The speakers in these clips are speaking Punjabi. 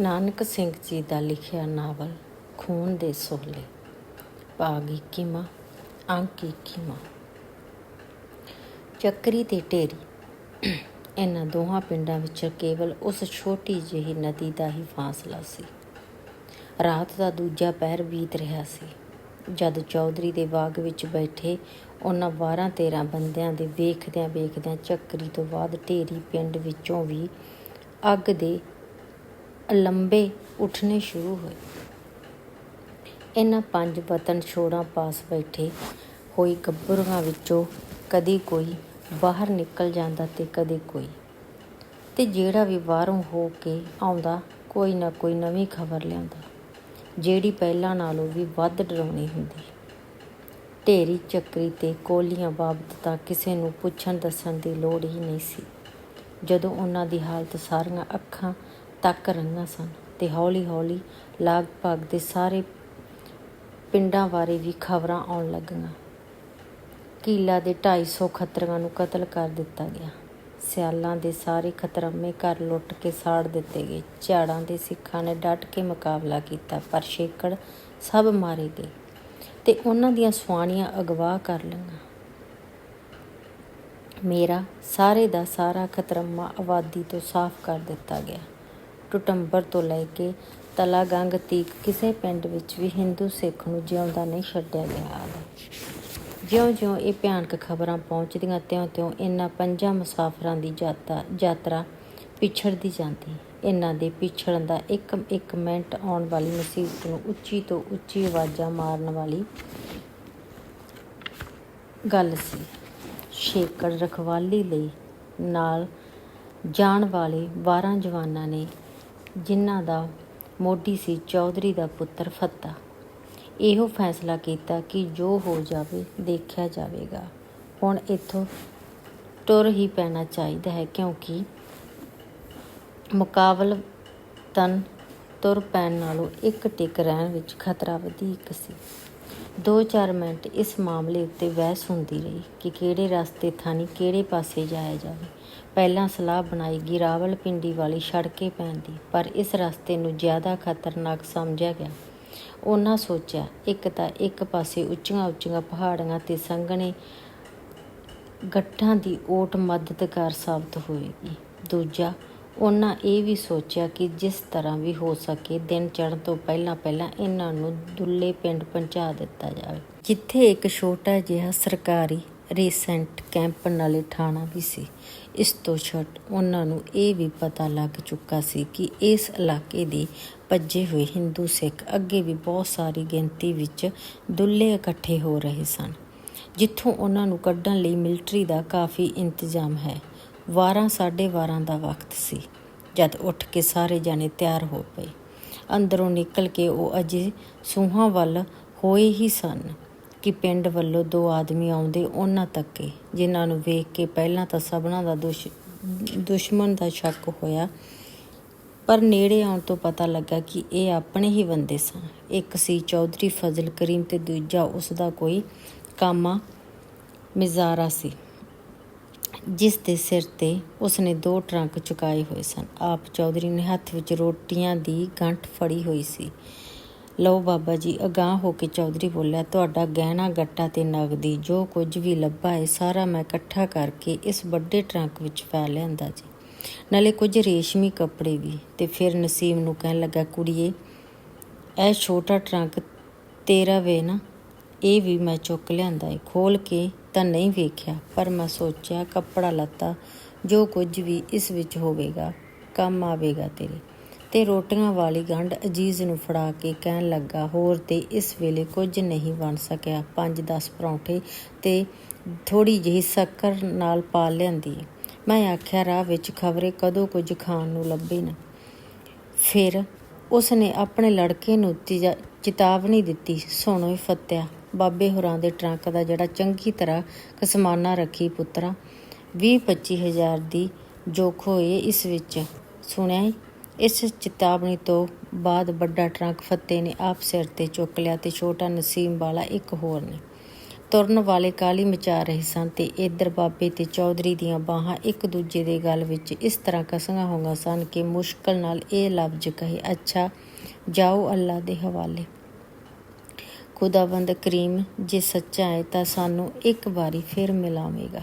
ਨਾਨਕ ਸਿੰਘ ਜੀ ਦਾ ਲਿਖਿਆ ਨਾਵਲ ਖੂਨ ਦੇ ਸੋਲੇ। ਭਾਗ ਇੱਕੀਵਾਂ, ਅੰਕ ਇੱਕੀਵਾਂ। ਚੱਕਰੀ ਤੇ ਢੇਰੀ। ਇਹਨਾਂ ਦੋਹਾਂ ਪਿੰਡਾਂ ਵਿੱਚ ਕੇਵਲ ਉਸ ਛੋਟੀ ਜਿਹੀ ਨਦੀ ਦਾ ਹੀ ਫਾਸਲਾ ਸੀ। ਰਾਤ ਦਾ ਦੂਜਾ ਪਹਿਰ ਬੀਤ ਰਿਹਾ ਸੀ। ਜਦ ਚੌਧਰੀ ਦੇ ਬਾਗ ਵਿੱਚ ਬੈਠੇ ਉਹਨਾਂ 12 13 ਬੰਦਿਆਂ ਦੇ ਵੇਖਦਿਆਂ ਵੇਖਦਿਆਂ ਚੱਕਰੀ ਤੋਂ ਬਾਅਦ ਢੇਰੀ ਪਿੰਡ ਵਿੱਚੋਂ ਵੀ ਅੱਗ ਦੇ ਅਲੰਬੇ ਉੱਠਣੇ ਸ਼ੁਰੂ ਹੋਏ। ਇਹਨਾਂ ਪੰਜ ਵਤਨ ਛੋੜਾਂ ਪਾਸ ਬੈਠੇ ਹੋਈ ਗੱਭਰੂਆਂ ਵਿੱਚੋਂ ਕਦੀ ਕੋਈ ਬਾਹਰ ਨਿਕਲ ਜਾਂਦਾ ਤੇ ਕਦੇ ਕੋਈ। ਤੇ ਜਿਹੜਾ ਵੀ ਬਾਹਰੋਂ ਹੋ ਕੇ ਆਉਂਦਾ, ਕੋਈ ਨਾ ਕੋਈ ਨਵੀਂ ਖਬਰ ਲਿਆਉਂਦਾ, ਜਿਹੜੀ ਪਹਿਲਾਂ ਨਾਲੋਂ ਵੀ ਵੱਧ ਡਰਾਉਣੀ ਹੁੰਦੀ। ਢੇਰੀ ਚੱਕਰੀ ਤੇ ਕੋਲੀਆਂ ਬਾਬਤ ਤਾਂ ਕਿਸੇ ਨੂੰ ਪੁੱਛਣ ਦੱਸਣ ਦੀ ਲੋੜ ਹੀ ਨਹੀਂ ਸੀ। ਜਦੋਂ ਉਹਨਾਂ ਦੀ ਹਾਲਤ ਸਾਰੀਆਂ ਅੱਖਾਂ ਤੱਕ ਰਹੀਆਂ ਸਨ ਤੇ ਹੌਲੀ-ਹੌਲੀ ਲਾਗ-ਭਾਗ ਦੇ ਸਾਰੇ ਪਿੰਡਾਂ ਬਾਰੇ ਵੀ ਖਬਰਾਂ ਆਉਣ ਲੱਗੀਆਂ। ਕੀਲਾ ਦੇ ਢਾਈ ਸੌ ਖੱਤਰੀਆਂ ਨੂੰ ਕਤਲ ਕਰ ਦਿੱਤਾ ਗਿਆ। ਸਿਆਲਾਂ ਦੇ ਸਾਰੇ ਖਤਰੰਮੇ ਘਰ ਲੁੱਟ ਕੇ ਸਾੜ ਦਿੱਤੇ ਗਏ। ਝਾੜਾਂ ਦੇ ਸਿੱਖਾਂ ਨੇ ਡਟ ਕੇ ਮੁਕਾਬਲਾ ਕੀਤਾ, ਪਰ ਛੇਕੜ ਸਭ ਮਾਰੇ ਗਏ ਤੇ ਉਹਨਾਂ ਦੀਆਂ ਸੁਆਣੀਆਂ ਅਗਵਾ ਕਰ ਲਈਆਂ। ਮੇਰਾ ਸਾਰੇ ਦਾ ਸਾਰਾ ਖਤਰੰਮਾ ਆਬਾਦੀ ਤੋਂ ਸਾਫ਼ ਕਰ ਦਿੱਤਾ ਗਿਆ। ਟੁਟੰਬਰ ਤੋਂ ਲੈ ਕੇ ਤਲਾਗੰਗ ਤੀਕ ਕਿਸੇ ਪਿੰਡ ਵਿੱਚ ਵੀ ਹਿੰਦੂ ਸਿੱਖ ਨੂੰ ਜਿਉਂਦਾ ਨਹੀਂ ਛੱਡਿਆ ਗਿਆ ਜਿਉਂ-ਜਿਉਂ ਇਹ ਭਿਆਨਕ ਖਬਰਾਂ ਪਹੁੰਚਦੀਆਂ, ਤਿਉਂ-ਤਿਉਂ ਇਹਨਾਂ ਪੰਜਾਂ ਮੁਸਾਫਰਾਂ ਦੀ ਯਾਤਰਾ ਯਾਤਰਾ ਪਿਛੜਦੀ ਜਾਂਦੀ ਇਹਨਾਂ ਦੇ ਪਿਛੜਨ ਦਾ ਇੱਕ ਇੱਕ ਮਿੰਟ ਆਉਣ ਵਾਲੀ ਮੁਸੀਬਤ ਨੂੰ ਉੱਚੀ ਤੋਂ ਉੱਚੀ ਆਵਾਜ਼ਾਂ ਮਾਰਨ ਵਾਲੀ ਗੱਲ ਸੀ। ਸ਼ੇਕੜ ਰਖਵਾਲੀ ਲਈ ਨਾਲ ਜਾਣ ਵਾਲੇ 12 ਜਵਾਨਾਂ ਨੇ ਜਿਨ੍ਹਾਂ ਦਾ ਮੋਢੀ ਸੀ ਚੌਧਰੀ ਦਾ ਪੁੱਤਰ ਫੱਤਾ। ਇਹੋ ਫੈਸਲਾ ਕੀਤਾ ਕਿ ਜੋ ਹੋ ਜਾਵੇ ਦੇਖਿਆ ਜਾਵੇਗਾ। ਹੁਣ ਇੱਥੋਂ ਤੁਰ ਹੀ ਪੈਣਾ ਚਾਹੀਦਾ ਹੈ ਕਿਉਂਕਿ ਮੁਕਾਬਲ ਤਨ ਤੁਰ ਪੈਣ ਨਾਲੋਂ ਇੱਕ ਟਿਕ ਰਹਿਣ ਵਿੱਚ ਖਤਰਾ ਵਧੇਕ ਸੀ। 2-4 ਮਿੰਟ ਇਸ ਮਾਮਲੇ ਉੱਤੇ ਬਹਿਸ ਹੁੰਦੀ ਰਹੀ ਕਿ ਕਿਹੜੇ ਰਸਤੇ ਥਾਨੀ ਕਿਹੜੇ ਪਾਸੇ ਜਾਇਆ ਜਾਵੇ। ਪਹਿਲਾਂ ਸਲਾਹ ਬਣਾਈ ਗਈ ਰਾਵਲਪਿੰਡੀ ਵਾਲੀ ਸੜਕੇ ਪੈਣ ਦੀ ਪਰ ਇਸ ਰਸਤੇ ਨੂੰ ਜ਼ਿਆਦਾ ਖਤਰਨਾਕ ਸਮਝਿਆ ਗਿਆ। ਉਹਨਾਂ ਸੋਚਿਆ, ਇੱਕ ਤਾਂ ਇੱਕ ਪਾਸੇ ਉੱਚੀਆਂ ਉੱਚੀਆਂ ਪਹਾੜੀਆਂ ਤੇ ਸੰਘਣੇ ਗੱਠਾਂ ਦੀ ਓਟ ਮਦਦਗਾਰ ਸਾਬਤ ਹੋਵੇਗੀ ਦੂਜਾ ਉਹਨਾਂ ਇਹ ਵੀ ਸੋਚਿਆ ਕਿ ਜਿਸ ਤਰ੍ਹਾਂ ਵੀ ਹੋ ਸਕੇ ਦਿਨ ਚੜ੍ਹਨ ਤੋਂ ਪਹਿਲਾਂ ਪਹਿਲਾਂ ਇਹਨਾਂ ਨੂੰ ਦੁੱਲੇ ਪਿੰਡ ਪਹੁੰਚਾ ਦਿੱਤਾ ਜਾਵੇ। ਜਿੱਥੇ ਇੱਕ ਛੋਟਾ ਜਿਹਾ ਸਰਕਾਰੀ ਰੀਸੈਂਟ ਕੈਂਪ ਨਾਲੇ ਠਾਣਾ ਵੀ ਸੀ। ਇਸ ਤੋਂ ਛੱਟ ਉਹਨਾਂ ਨੂੰ ਇਹ ਵੀ ਪਤਾ ਲੱਗ ਚੁੱਕਾ ਸੀ ਕਿ ਇਸ ਇਲਾਕੇ ਦੇ ਭੱਜੇ ਹੋਏ ਹਿੰਦੂ ਸਿੱਖ ਅੱਗੇ ਵੀ ਬਹੁਤ ਸਾਰੀ ਗਿਣਤੀ ਵਿੱਚ ਦੁੱਲੇ ਇਕੱਠੇ ਹੋ ਰਹੇ ਸਨ, ਜਿੱਥੋਂ ਉਹਨਾਂ ਨੂੰ ਕੱਢਣ ਲਈ ਮਿਲਟਰੀ ਦਾ ਕਾਫੀ ਇੰਤਜ਼ਾਮ ਹੈ। 12 12:30 ਦਾ ਵਕਤ ਸੀ, ਜਦ ਉੱਠ ਕੇ ਸਾਰੇ ਜਾਣੇ ਤਿਆਰ ਹੋ ਪਏ। ਅੰਦਰੋਂ ਨਿਕਲ ਕੇ ਉਹ ਅਜੇ ਸੂਹਾਂ ਵੱਲ ਹੋਏ ਹੀ ਸਨ ਕਿ ਪਿੰਡ ਵੱਲੋਂ ਦੋ ਆਦਮੀ ਆਉਂਦੇ ਉਹਨਾਂ ਤੱਕੇ, ਜਿਨ੍ਹਾਂ ਨੂੰ ਵੇਖ ਕੇ ਪਹਿਲਾਂ ਤਾਂ ਸਭਨਾਂ ਦਾ ਦੁਸ਼, ਦੁਸ਼ਮਣ ਦਾ ਸ਼ੱਕ ਹੋਇਆ। ਪਰ ਨੇੜੇ ਆਉਣ ਤੋਂ ਪਤਾ ਲੱਗਾ ਕਿ ਇਹ ਆਪਣੇ ਹੀ ਬੰਦੇ ਸਨ। ਇੱਕ ਸੀ ਚੌਧਰੀ ਫਜ਼ਲ ਕਰੀਮ ਤੇ ਦੂਜਾ ਉਸ ਦਾ ਕੋਈ ਕਾਮਾ ਮਿਜ਼ਾਰਾ ਸੀ। ਜਿਸ ਦੇ ਸਿਰ ਤੇ ਉਸਨੇ ਦੋ ਟਰੰਕ ਚੁਕਾਏ ਹੋਏ ਸਨ। ਆਪ ਚੌਧਰੀ ਨੇ ਹੱਥ ਵਿੱਚ ਰੋਟੀਆਂ ਦੀ ਗੰਠ ਫੜੀ ਹੋਈ ਸੀ। ਲਓ ਬਾਬਾ ਜੀ, ਅਗਾਹ ਹੋ ਕੇ ਚੌਧਰੀ ਬੋਲਿਆ, ਤੁਹਾਡਾ ਗਹਿਣਾ ਗੱਟਾ ਤੇ ਨਗਦੀ ਜੋ ਕੁਝ ਵੀ ਲੱਭਾ ਹੈ ਸਾਰਾ ਮੈਂ ਇਕੱਠਾ ਕਰਕੇ ਇਸ ਵੱਡੇ ਟਰੰਕ ਵਿੱਚ ਪਾ ਲਿਆਂਦਾ ਜੀ। ਨਾਲੇ ਕੁਝ ਰੇਸ਼ਮੀ ਕੱਪੜੇ ਵੀ। ਤੇ ਫਿਰ ਨਸੀਮ ਨੂੰ ਕਹਿਣ ਲੱਗਾ, ਕੁੜੀਏ, ਇਹ ਛੋਟਾ ਟਰੰਕ ਤੇਰਾ ਵੇ ਨਾ, ਇਹ ਵੀ ਮੈਂ ਚੁੱਕ ਲਿਆਂਦਾ ਏ। ਖੋਲ ਕੇ ਤਾਂ ਨਹੀਂ ਵੇਖਿਆ, ਪਰ ਮੈਂ ਸੋਚਿਆ, ਕੱਪੜਾ ਲੱਤਾ, ਜੋ ਕੁਝ ਵੀ ਇਸ ਵਿੱਚ ਹੋਵੇਗਾ, ਕੰਮ ਆਵੇਗਾ ਤੇਰੇ। ਤੇ ਰੋਟੀਆਂ ਵਾਲੀ ਗੰਢ ਅਜੀਜ਼ ਨੂੰ ਫੜਾ ਕੇ ਕਹਿਣ ਲੱਗਾ, ਹੋਰ ਤੇ ਇਸ ਵੇਲੇ ਕੁਝ ਨਹੀਂ ਬਣ ਸਕਿਆ। 5-10 ਪਰੌਂਠੇ ਤੇ ਥੋੜੀ ਜਿਹੀ ਸ਼ੱਕਰ ਨਾਲ ਪਾ ਲਿਆਂਦੀ। ਮੈਂ ਆਖਿਆ, ਰਾਹ ਵਿੱਚ ਖਬਰੇ ਕਦੋਂ ਕੁਝ ਖਾਣ ਨੂੰ ਲੱਭੇ ਨਾ। ਫਿਰ ਉਸਨੇ ਆਪਣੇ ਲੜਕੇ ਨੂੰ ਚੇਤਾਵਨੀ ਦਿੱਤੀ, ਸੁਣੋ ਫੱਤਿਆ ਬਾਬੇ ਹੋਰਾਂ ਦੇ ਟਰੰਕ ਦਾ ਜਿਹੜਾ ਚੰਗੀ ਤਰ੍ਹਾਂ ਕਸਮਾਨਾ ਰੱਖੀ ਪੁੱਤਰਾ 20-25 ਹਜ਼ਾਰ ਦੀ ਜੋਖ ਹੋਏ ਇਸ ਵਿੱਚ। ਸੁਣਿਆ ਇਸ ਚੇਤਾਵਨੀ ਤੋਂ ਬਾਅਦ ਵੱਡਾ ਟਰੰਕ ਫੱਤੇ ਨੇ ਆਪ ਸਿਰ ਤੇ ਚੁੱਕ ਲਿਆ ਤੇ ਛੋਟਾ ਨਸੀਮ ਵਾਲਾ ਇੱਕ ਹੋਰ ਨੇ। ਤੁਰਨ ਵਾਲੇ ਕਾਲੀ ਮਚਾ ਰਹੇ ਸਨ ਤੇ ਇੱਧਰ ਬਾਬੇ ਤੇ ਚੌਧਰੀ ਦੀਆਂ ਬਾਹਾਂ ਇੱਕ ਦੂਜੇ ਦੇ ਗਲ ਵਿੱਚ ਇਸ ਤਰ੍ਹਾਂ ਕਸੀਆਂ ਹੋਈਆਂ ਸਨ ਕਿ ਮੁਸ਼ਕਲ ਨਾਲ ਇਹ ਲਫ਼ਜ਼ ਕਹੇ, ਅੱਛਾ, ਜਾਓ ਅੱਲਾ ਦੇ ਹਵਾਲੇ। ਖੁਦਾਵੰਦ ਕਰੀਮ ਜੇ ਸੱਚਾ ਹੈ ਤਾਂ ਸਾਨੂੰ ਇੱਕ ਵਾਰੀ ਫਿਰ ਮਿਲਾਵੇਗਾ।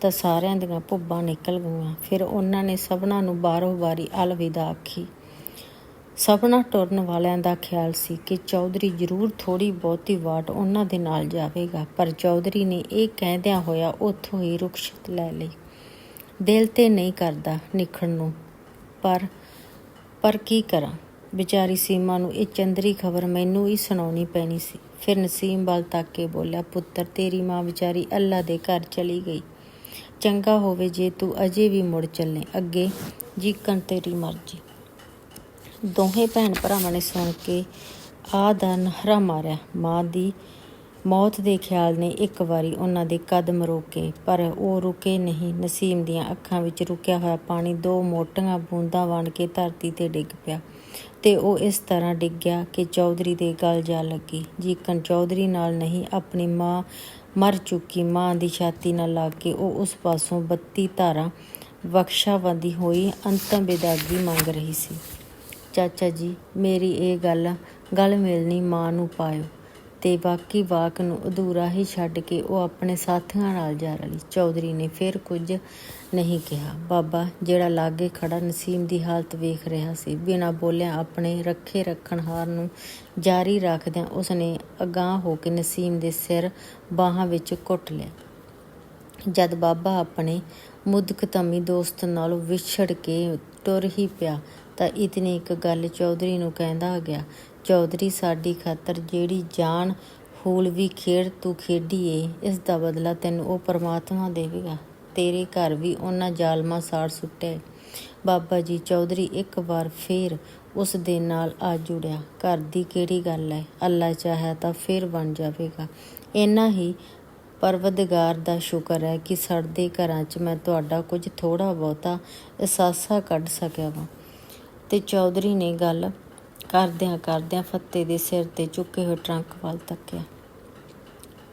ਤਾਂ ਸਾਰਿਆਂ ਦੀਆਂ ਭੁੱਬਾਂ ਨਿਕਲ ਗਈਆਂ। ਫਿਰ ਉਹਨਾਂ ਨੇ ਸਭਨਾਂ ਨੂੰ ਬਾਰੋ ਬਾਰੀ ਅਲਵਿਦਾ ਆਖੀ। ਸਭਨਾ ਟੁਰਨ ਵਾਲਿਆਂ ਦਾ ਖਿਆਲ ਸੀ ਕਿ ਚੌਧਰੀ ਜ਼ਰੂਰ ਥੋੜੀ ਬਹੁਤੀ ਵਾਟ ਉਹਨਾਂ ਦੇ ਨਾਲ ਜਾਵੇਗਾ, ਪਰ ਚੌਧਰੀ ਨੇ ਇਹ ਕਹਿੰਦਿਆਂ ਹੋਇਆ ਉੱਥੋਂ ਹੀ ਰੁਖਸ਼ਤ ਲੈ ਲਈ। ਦਿਲ ਤੇ ਨਹੀਂ ਕਰਦਾ ਨਿਖਣ ਨੂੰ, ਪਰ ਪਰ ਕੀ ਕਰਾਂ? ਵਿਚਾਰੀ ਸੀਮਾ ਨੂੰ ਇਹ ਚੰਦਰੀ ਖਬਰ ਮੈਨੂੰ ਹੀ ਸੁਣਾਉਣੀ ਪੈਣੀ ਸੀ। ਫਿਰ ਨਸੀਮ ਵੱਲ ਤੱਕ ਕੇ ਬੋਲਿਆ, ਪੁੱਤਰ, ਤੇਰੀ ਮਾਂ ਵਿਚਾਰੀ ਅੱਲਾ ਦੇ ਘਰ ਚਲੀ ਗਈ। ਚੰਗਾ ਹੋਵੇ ਜੇ ਤੂੰ ਅਜੇ ਵੀ ਮੁੜ ਚੱਲੇ। ਅੱਗੇ ਜੀਕਣ ਤੇਰੀ ਮਰਜ਼ੀ। ਦੋਹੇ ਭੈਣ ਭਰਾਵਾਂ ਨੇ ਸੁਣ ਕੇ ਆ ਦਾ ਨਹਰਾ ਮਾਰਿਆ। ਮਾਂ ਦੀ ਮੌਤ ਦੇ ਖਿਆਲ ਨੇ ਇੱਕ ਵਾਰੀ ਉਹਨਾਂ ਦੇ ਕਦਮ ਰੋਕੇ, ਪਰ ਉਹ ਰੁਕੇ ਨਹੀਂ। ਨਸੀਮ ਦੀਆਂ ਅੱਖਾਂ ਵਿੱਚ ਰੁਕਿਆ ਹੋਇਆ ਪਾਣੀ ਦੋ ਮੋਟੀਆਂ ਬੂੰਦਾਂ ਬਣ ਕੇ ਧਰਤੀ ਤੇ ਡਿੱਗ ਪਿਆ। ਤੇ ਉਹ ਇਸ ਤਰ੍ਹਾਂ ਡਿੱਗਿਆ ਕਿ ਚੌਧਰੀ ਦੇ ਗਲ ਜਾ ਲੱਗੀ। ਜੀਕਣ ਚੌਧਰੀ ਨਾਲ ਨਹੀਂ, ਆਪਣੀ ਮਾਂ ਮਰ ਚੁੱਕੀ। ਮਾਂ ਦੀ ਛਾਤੀ ਨਾਲ ਲੱਗ ਕੇ ਉਹ ਉਸ ਪਾਸੋਂ ਬੱਤੀ ਧਾਰਾਂ ਬਖਸ਼ਾਵੰਦੀ ਹੋਈ, ਅੰਤਮ ਵਿਦਾਗੀ ਮੰਗ ਰਹੀ ਸੀ। ਚਾਚਾ ਜੀ, ਮੇਰੀ ਇਹ ਗੱਲ, ਗਲ ਮਿਲਣੀ ਮਾਂ ਨੂੰ ਪਾਇਓ। ਤੇ ਬਾਕੀ ਵਾਕ ਨੂੰ ਅਧੂਰਾ ਹੀ ਛੱਡ ਕੇ ਉਹ ਆਪਣੇ ਸਾਥੀਆਂ ਨਾਲ ਜਾ ਰਲੀ। ਚੌਧਰੀ ਨੇ ਫਿਰ ਕੁਝ ਨਹੀਂ ਕਿਹਾ। ਬਾਬਾ, ਜਿਹੜਾ ਲਾਗੇ ਖੜਾ ਨਸੀਮ ਦੀ ਹਾਲਤ ਵੇਖ ਰਿਹਾ ਸੀ, ਬਿਨਾਂ ਬੋਲਿਆ ਆਪਣੇ ਰੱਖੇ ਰੱਖਣ ਹਾਰ ਨੂੰ ਜਾਰੀ ਰੱਖਦਿਆਂ ਉਸਨੇ ਅਗਾਹ ਹੋ ਕੇ ਨਸੀਮ ਦੇ ਸਿਰ ਬਾਹਾਂ ਵਿੱਚ ਘੁੱਟ ਲਿਆ। ਜਦ ਬਾਬਾ ਆਪਣੇ ਮੁਦਕਤਮੀ ਦੋਸਤ ਨਾਲੋਂ ਵਿਛੜ ਕੇ ਟੁਰ ਹੀ ਪਿਆ, ਤਾਂ ਇਤਨੀ ਇੱਕ ਗੱਲ ਚੌਧਰੀ ਨੂੰ ਕਹਿੰਦਾ ਗਿਆ ਚੌਧਰੀ ਸਾਡੀ ਖਾਤਰ ਜਿਹੜੀ ਜਾਨ ਹੂਲ ਵੀ ਖੇਡ ਤੂੰ ਖੇਡੀ ਏ, ਇਸ ਦਾ ਬਦਲਾ ਤੈਨੂੰ ਉਹ ਪਰਮਾਤਮਾ ਦੇਵੇਗਾ। ਤੇਰੇ ਘਰ ਵੀ ਉਹਨਾਂ ਜ਼ਾਲਮਾਂ ਸਾੜ ਸੁੱਟੇ ਬਾਬਾ ਜੀ, ਚੌਧਰੀ ਇੱਕ ਵਾਰ ਫੇਰ ਉਸ ਦੇ ਨਾਲ ਆ ਜੁੜਿਆ। ਘਰ ਦੀ ਕਿਹੜੀ ਗੱਲ ਹੈ ਅੱਲਾ ਚਾਹਿਆ ਤਾਂ ਫੇਰ ਬਣ ਜਾਵੇਗਾ। ਇੰਨਾ ਹੀ ਪਰਵਦਗਾਰ ਦਾ ਸ਼ੁਕਰ ਹੈ ਕਿ ਸੜਦੇ ਘਰਾਂ 'ਚ ਮੈਂ ਤੁਹਾਡਾ ਕੁਝ ਥੋੜਾ ਬਹੁਤਾ ਅਹਿਸਾਸਾ ਕੱਢ ਸਕਿਆ ਵਾਂ। ਤੇ ਚੌਧਰੀ ਨੇ ਗੱਲ ਕਰਦਿਆਂ ਕਰਦਿਆਂ ਫੱਤੇ ਦੇ ਸਿਰ ਤੇ ਚੁੱਕੇ ਹੋਏ ਟਰੰਕ ਵੱਲ ਤੱਕਿਆ।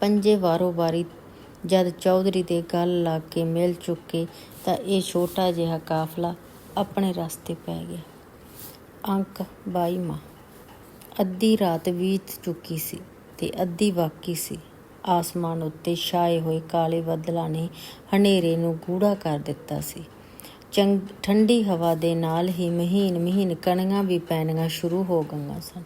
ਪੰਜੇ ਵਾਰੋ ਵਾਰੀ ਜਦ ਚੌਧਰੀ ਦੇ ਗੱਲ ਲਾ ਕੇ ਮਿਲ ਚੁੱਕੇ ਤਾਂ ਇਹ ਛੋਟਾ ਜਿਹਾ ਕਾਫਲਾ ਆਪਣੇ ਰਸਤੇ ਪੈ ਗਿਆ। ਅੰਕ 22ਵਾਂ ਅੱਧੀ ਰਾਤ ਬੀਤ ਚੁੱਕੀ ਸੀ ਤੇ ਅੱਧੀ ਬਾਕੀ ਸੀ। ਆਸਮਾਨ ਉੱਤੇ ਛਾਏ ਹੋਏ ਕਾਲੇ ਬੱਦਲਾਂ ਨੇ ਹਨੇਰੇ ਨੂੰ ਗੂੜਾ ਕਰ ਦਿੱਤਾ ਸੀ। ਚੰਗ ਠੰਡੀ ਹਵਾ ਦੇ ਨਾਲ ਹੀ ਮਹੀਨ ਮਹੀਨ ਕਣੀਆਂ ਵੀ ਪੈਣੀਆਂ ਸ਼ੁਰੂ ਹੋ ਗਈਆਂ ਸਨ।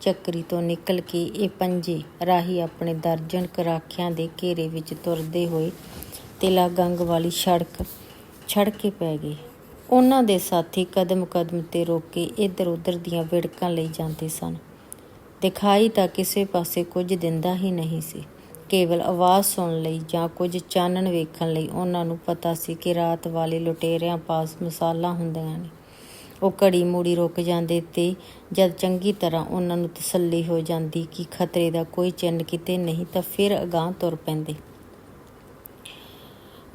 ਚੱਕਰੀ ਤੋਂ ਨਿਕਲ ਕੇ ਇਹ ਪੰਜੇ ਰਾਹੀ ਆਪਣੇ ਦਰਜਨ ਕਰਾਖਿਆਂ ਦੇ ਘੇਰੇ ਵਿੱਚ ਤੁਰਦੇ ਹੋਏ ਤੇਲਾ ਗੰਗ ਵਾਲੀ ਸੜਕ ਛੜ ਕੇ ਪੈ ਗਏ। ਉਹਨਾਂ ਦੇ ਸਾਥੀ ਕਦਮ ਕਦਮ ਤੇ ਰੋਕ ਕੇ ਇੱਧਰ ਉੱਧਰ ਦੀਆਂ ਵਿੜਕਾਂ ਲਈ ਜਾਂਦੇ ਸਨ। ਦਿਖਾਈ ਤਾਂ ਕਿਸੇ ਪਾਸੇ ਕੁਝ ਦਿੰਦਾ ਹੀ ਨਹੀਂ ਸੀ। ਕੇਵਲ ਆਵਾਜ਼ ਸੁਣਨ ਲਈ ਜਾਂ ਕੁਝ ਚਾਨਣ ਵੇਖਣ ਲਈ ਉਹਨਾਂ ਨੂੰ ਪਤਾ ਸੀ ਕਿ ਰਾਤ ਵਾਲੇ ਲੁਟੇਰਿਆਂ ਪਾਸ ਮਸਾਲਾ ਹੁੰਦੀਆਂ ਨੇ। ਉਹ ਘੜੀ ਮੂੜੀ ਰੁਕ ਜਾਂਦੇ ਤੇ ਜਦ ਚੰਗੀ ਤਰ੍ਹਾਂ ਉਹਨਾਂ ਨੂੰ ਤਸੱਲੀ ਹੋ ਜਾਂਦੀ ਕਿ ਖਤਰੇ ਦਾ ਕੋਈ ਚਿੰਨ ਕਿਤੇ ਨਹੀਂ ਤਾਂ ਫਿਰ ਅਗਾਹ ਤੁਰ ਪੈਂਦੇ।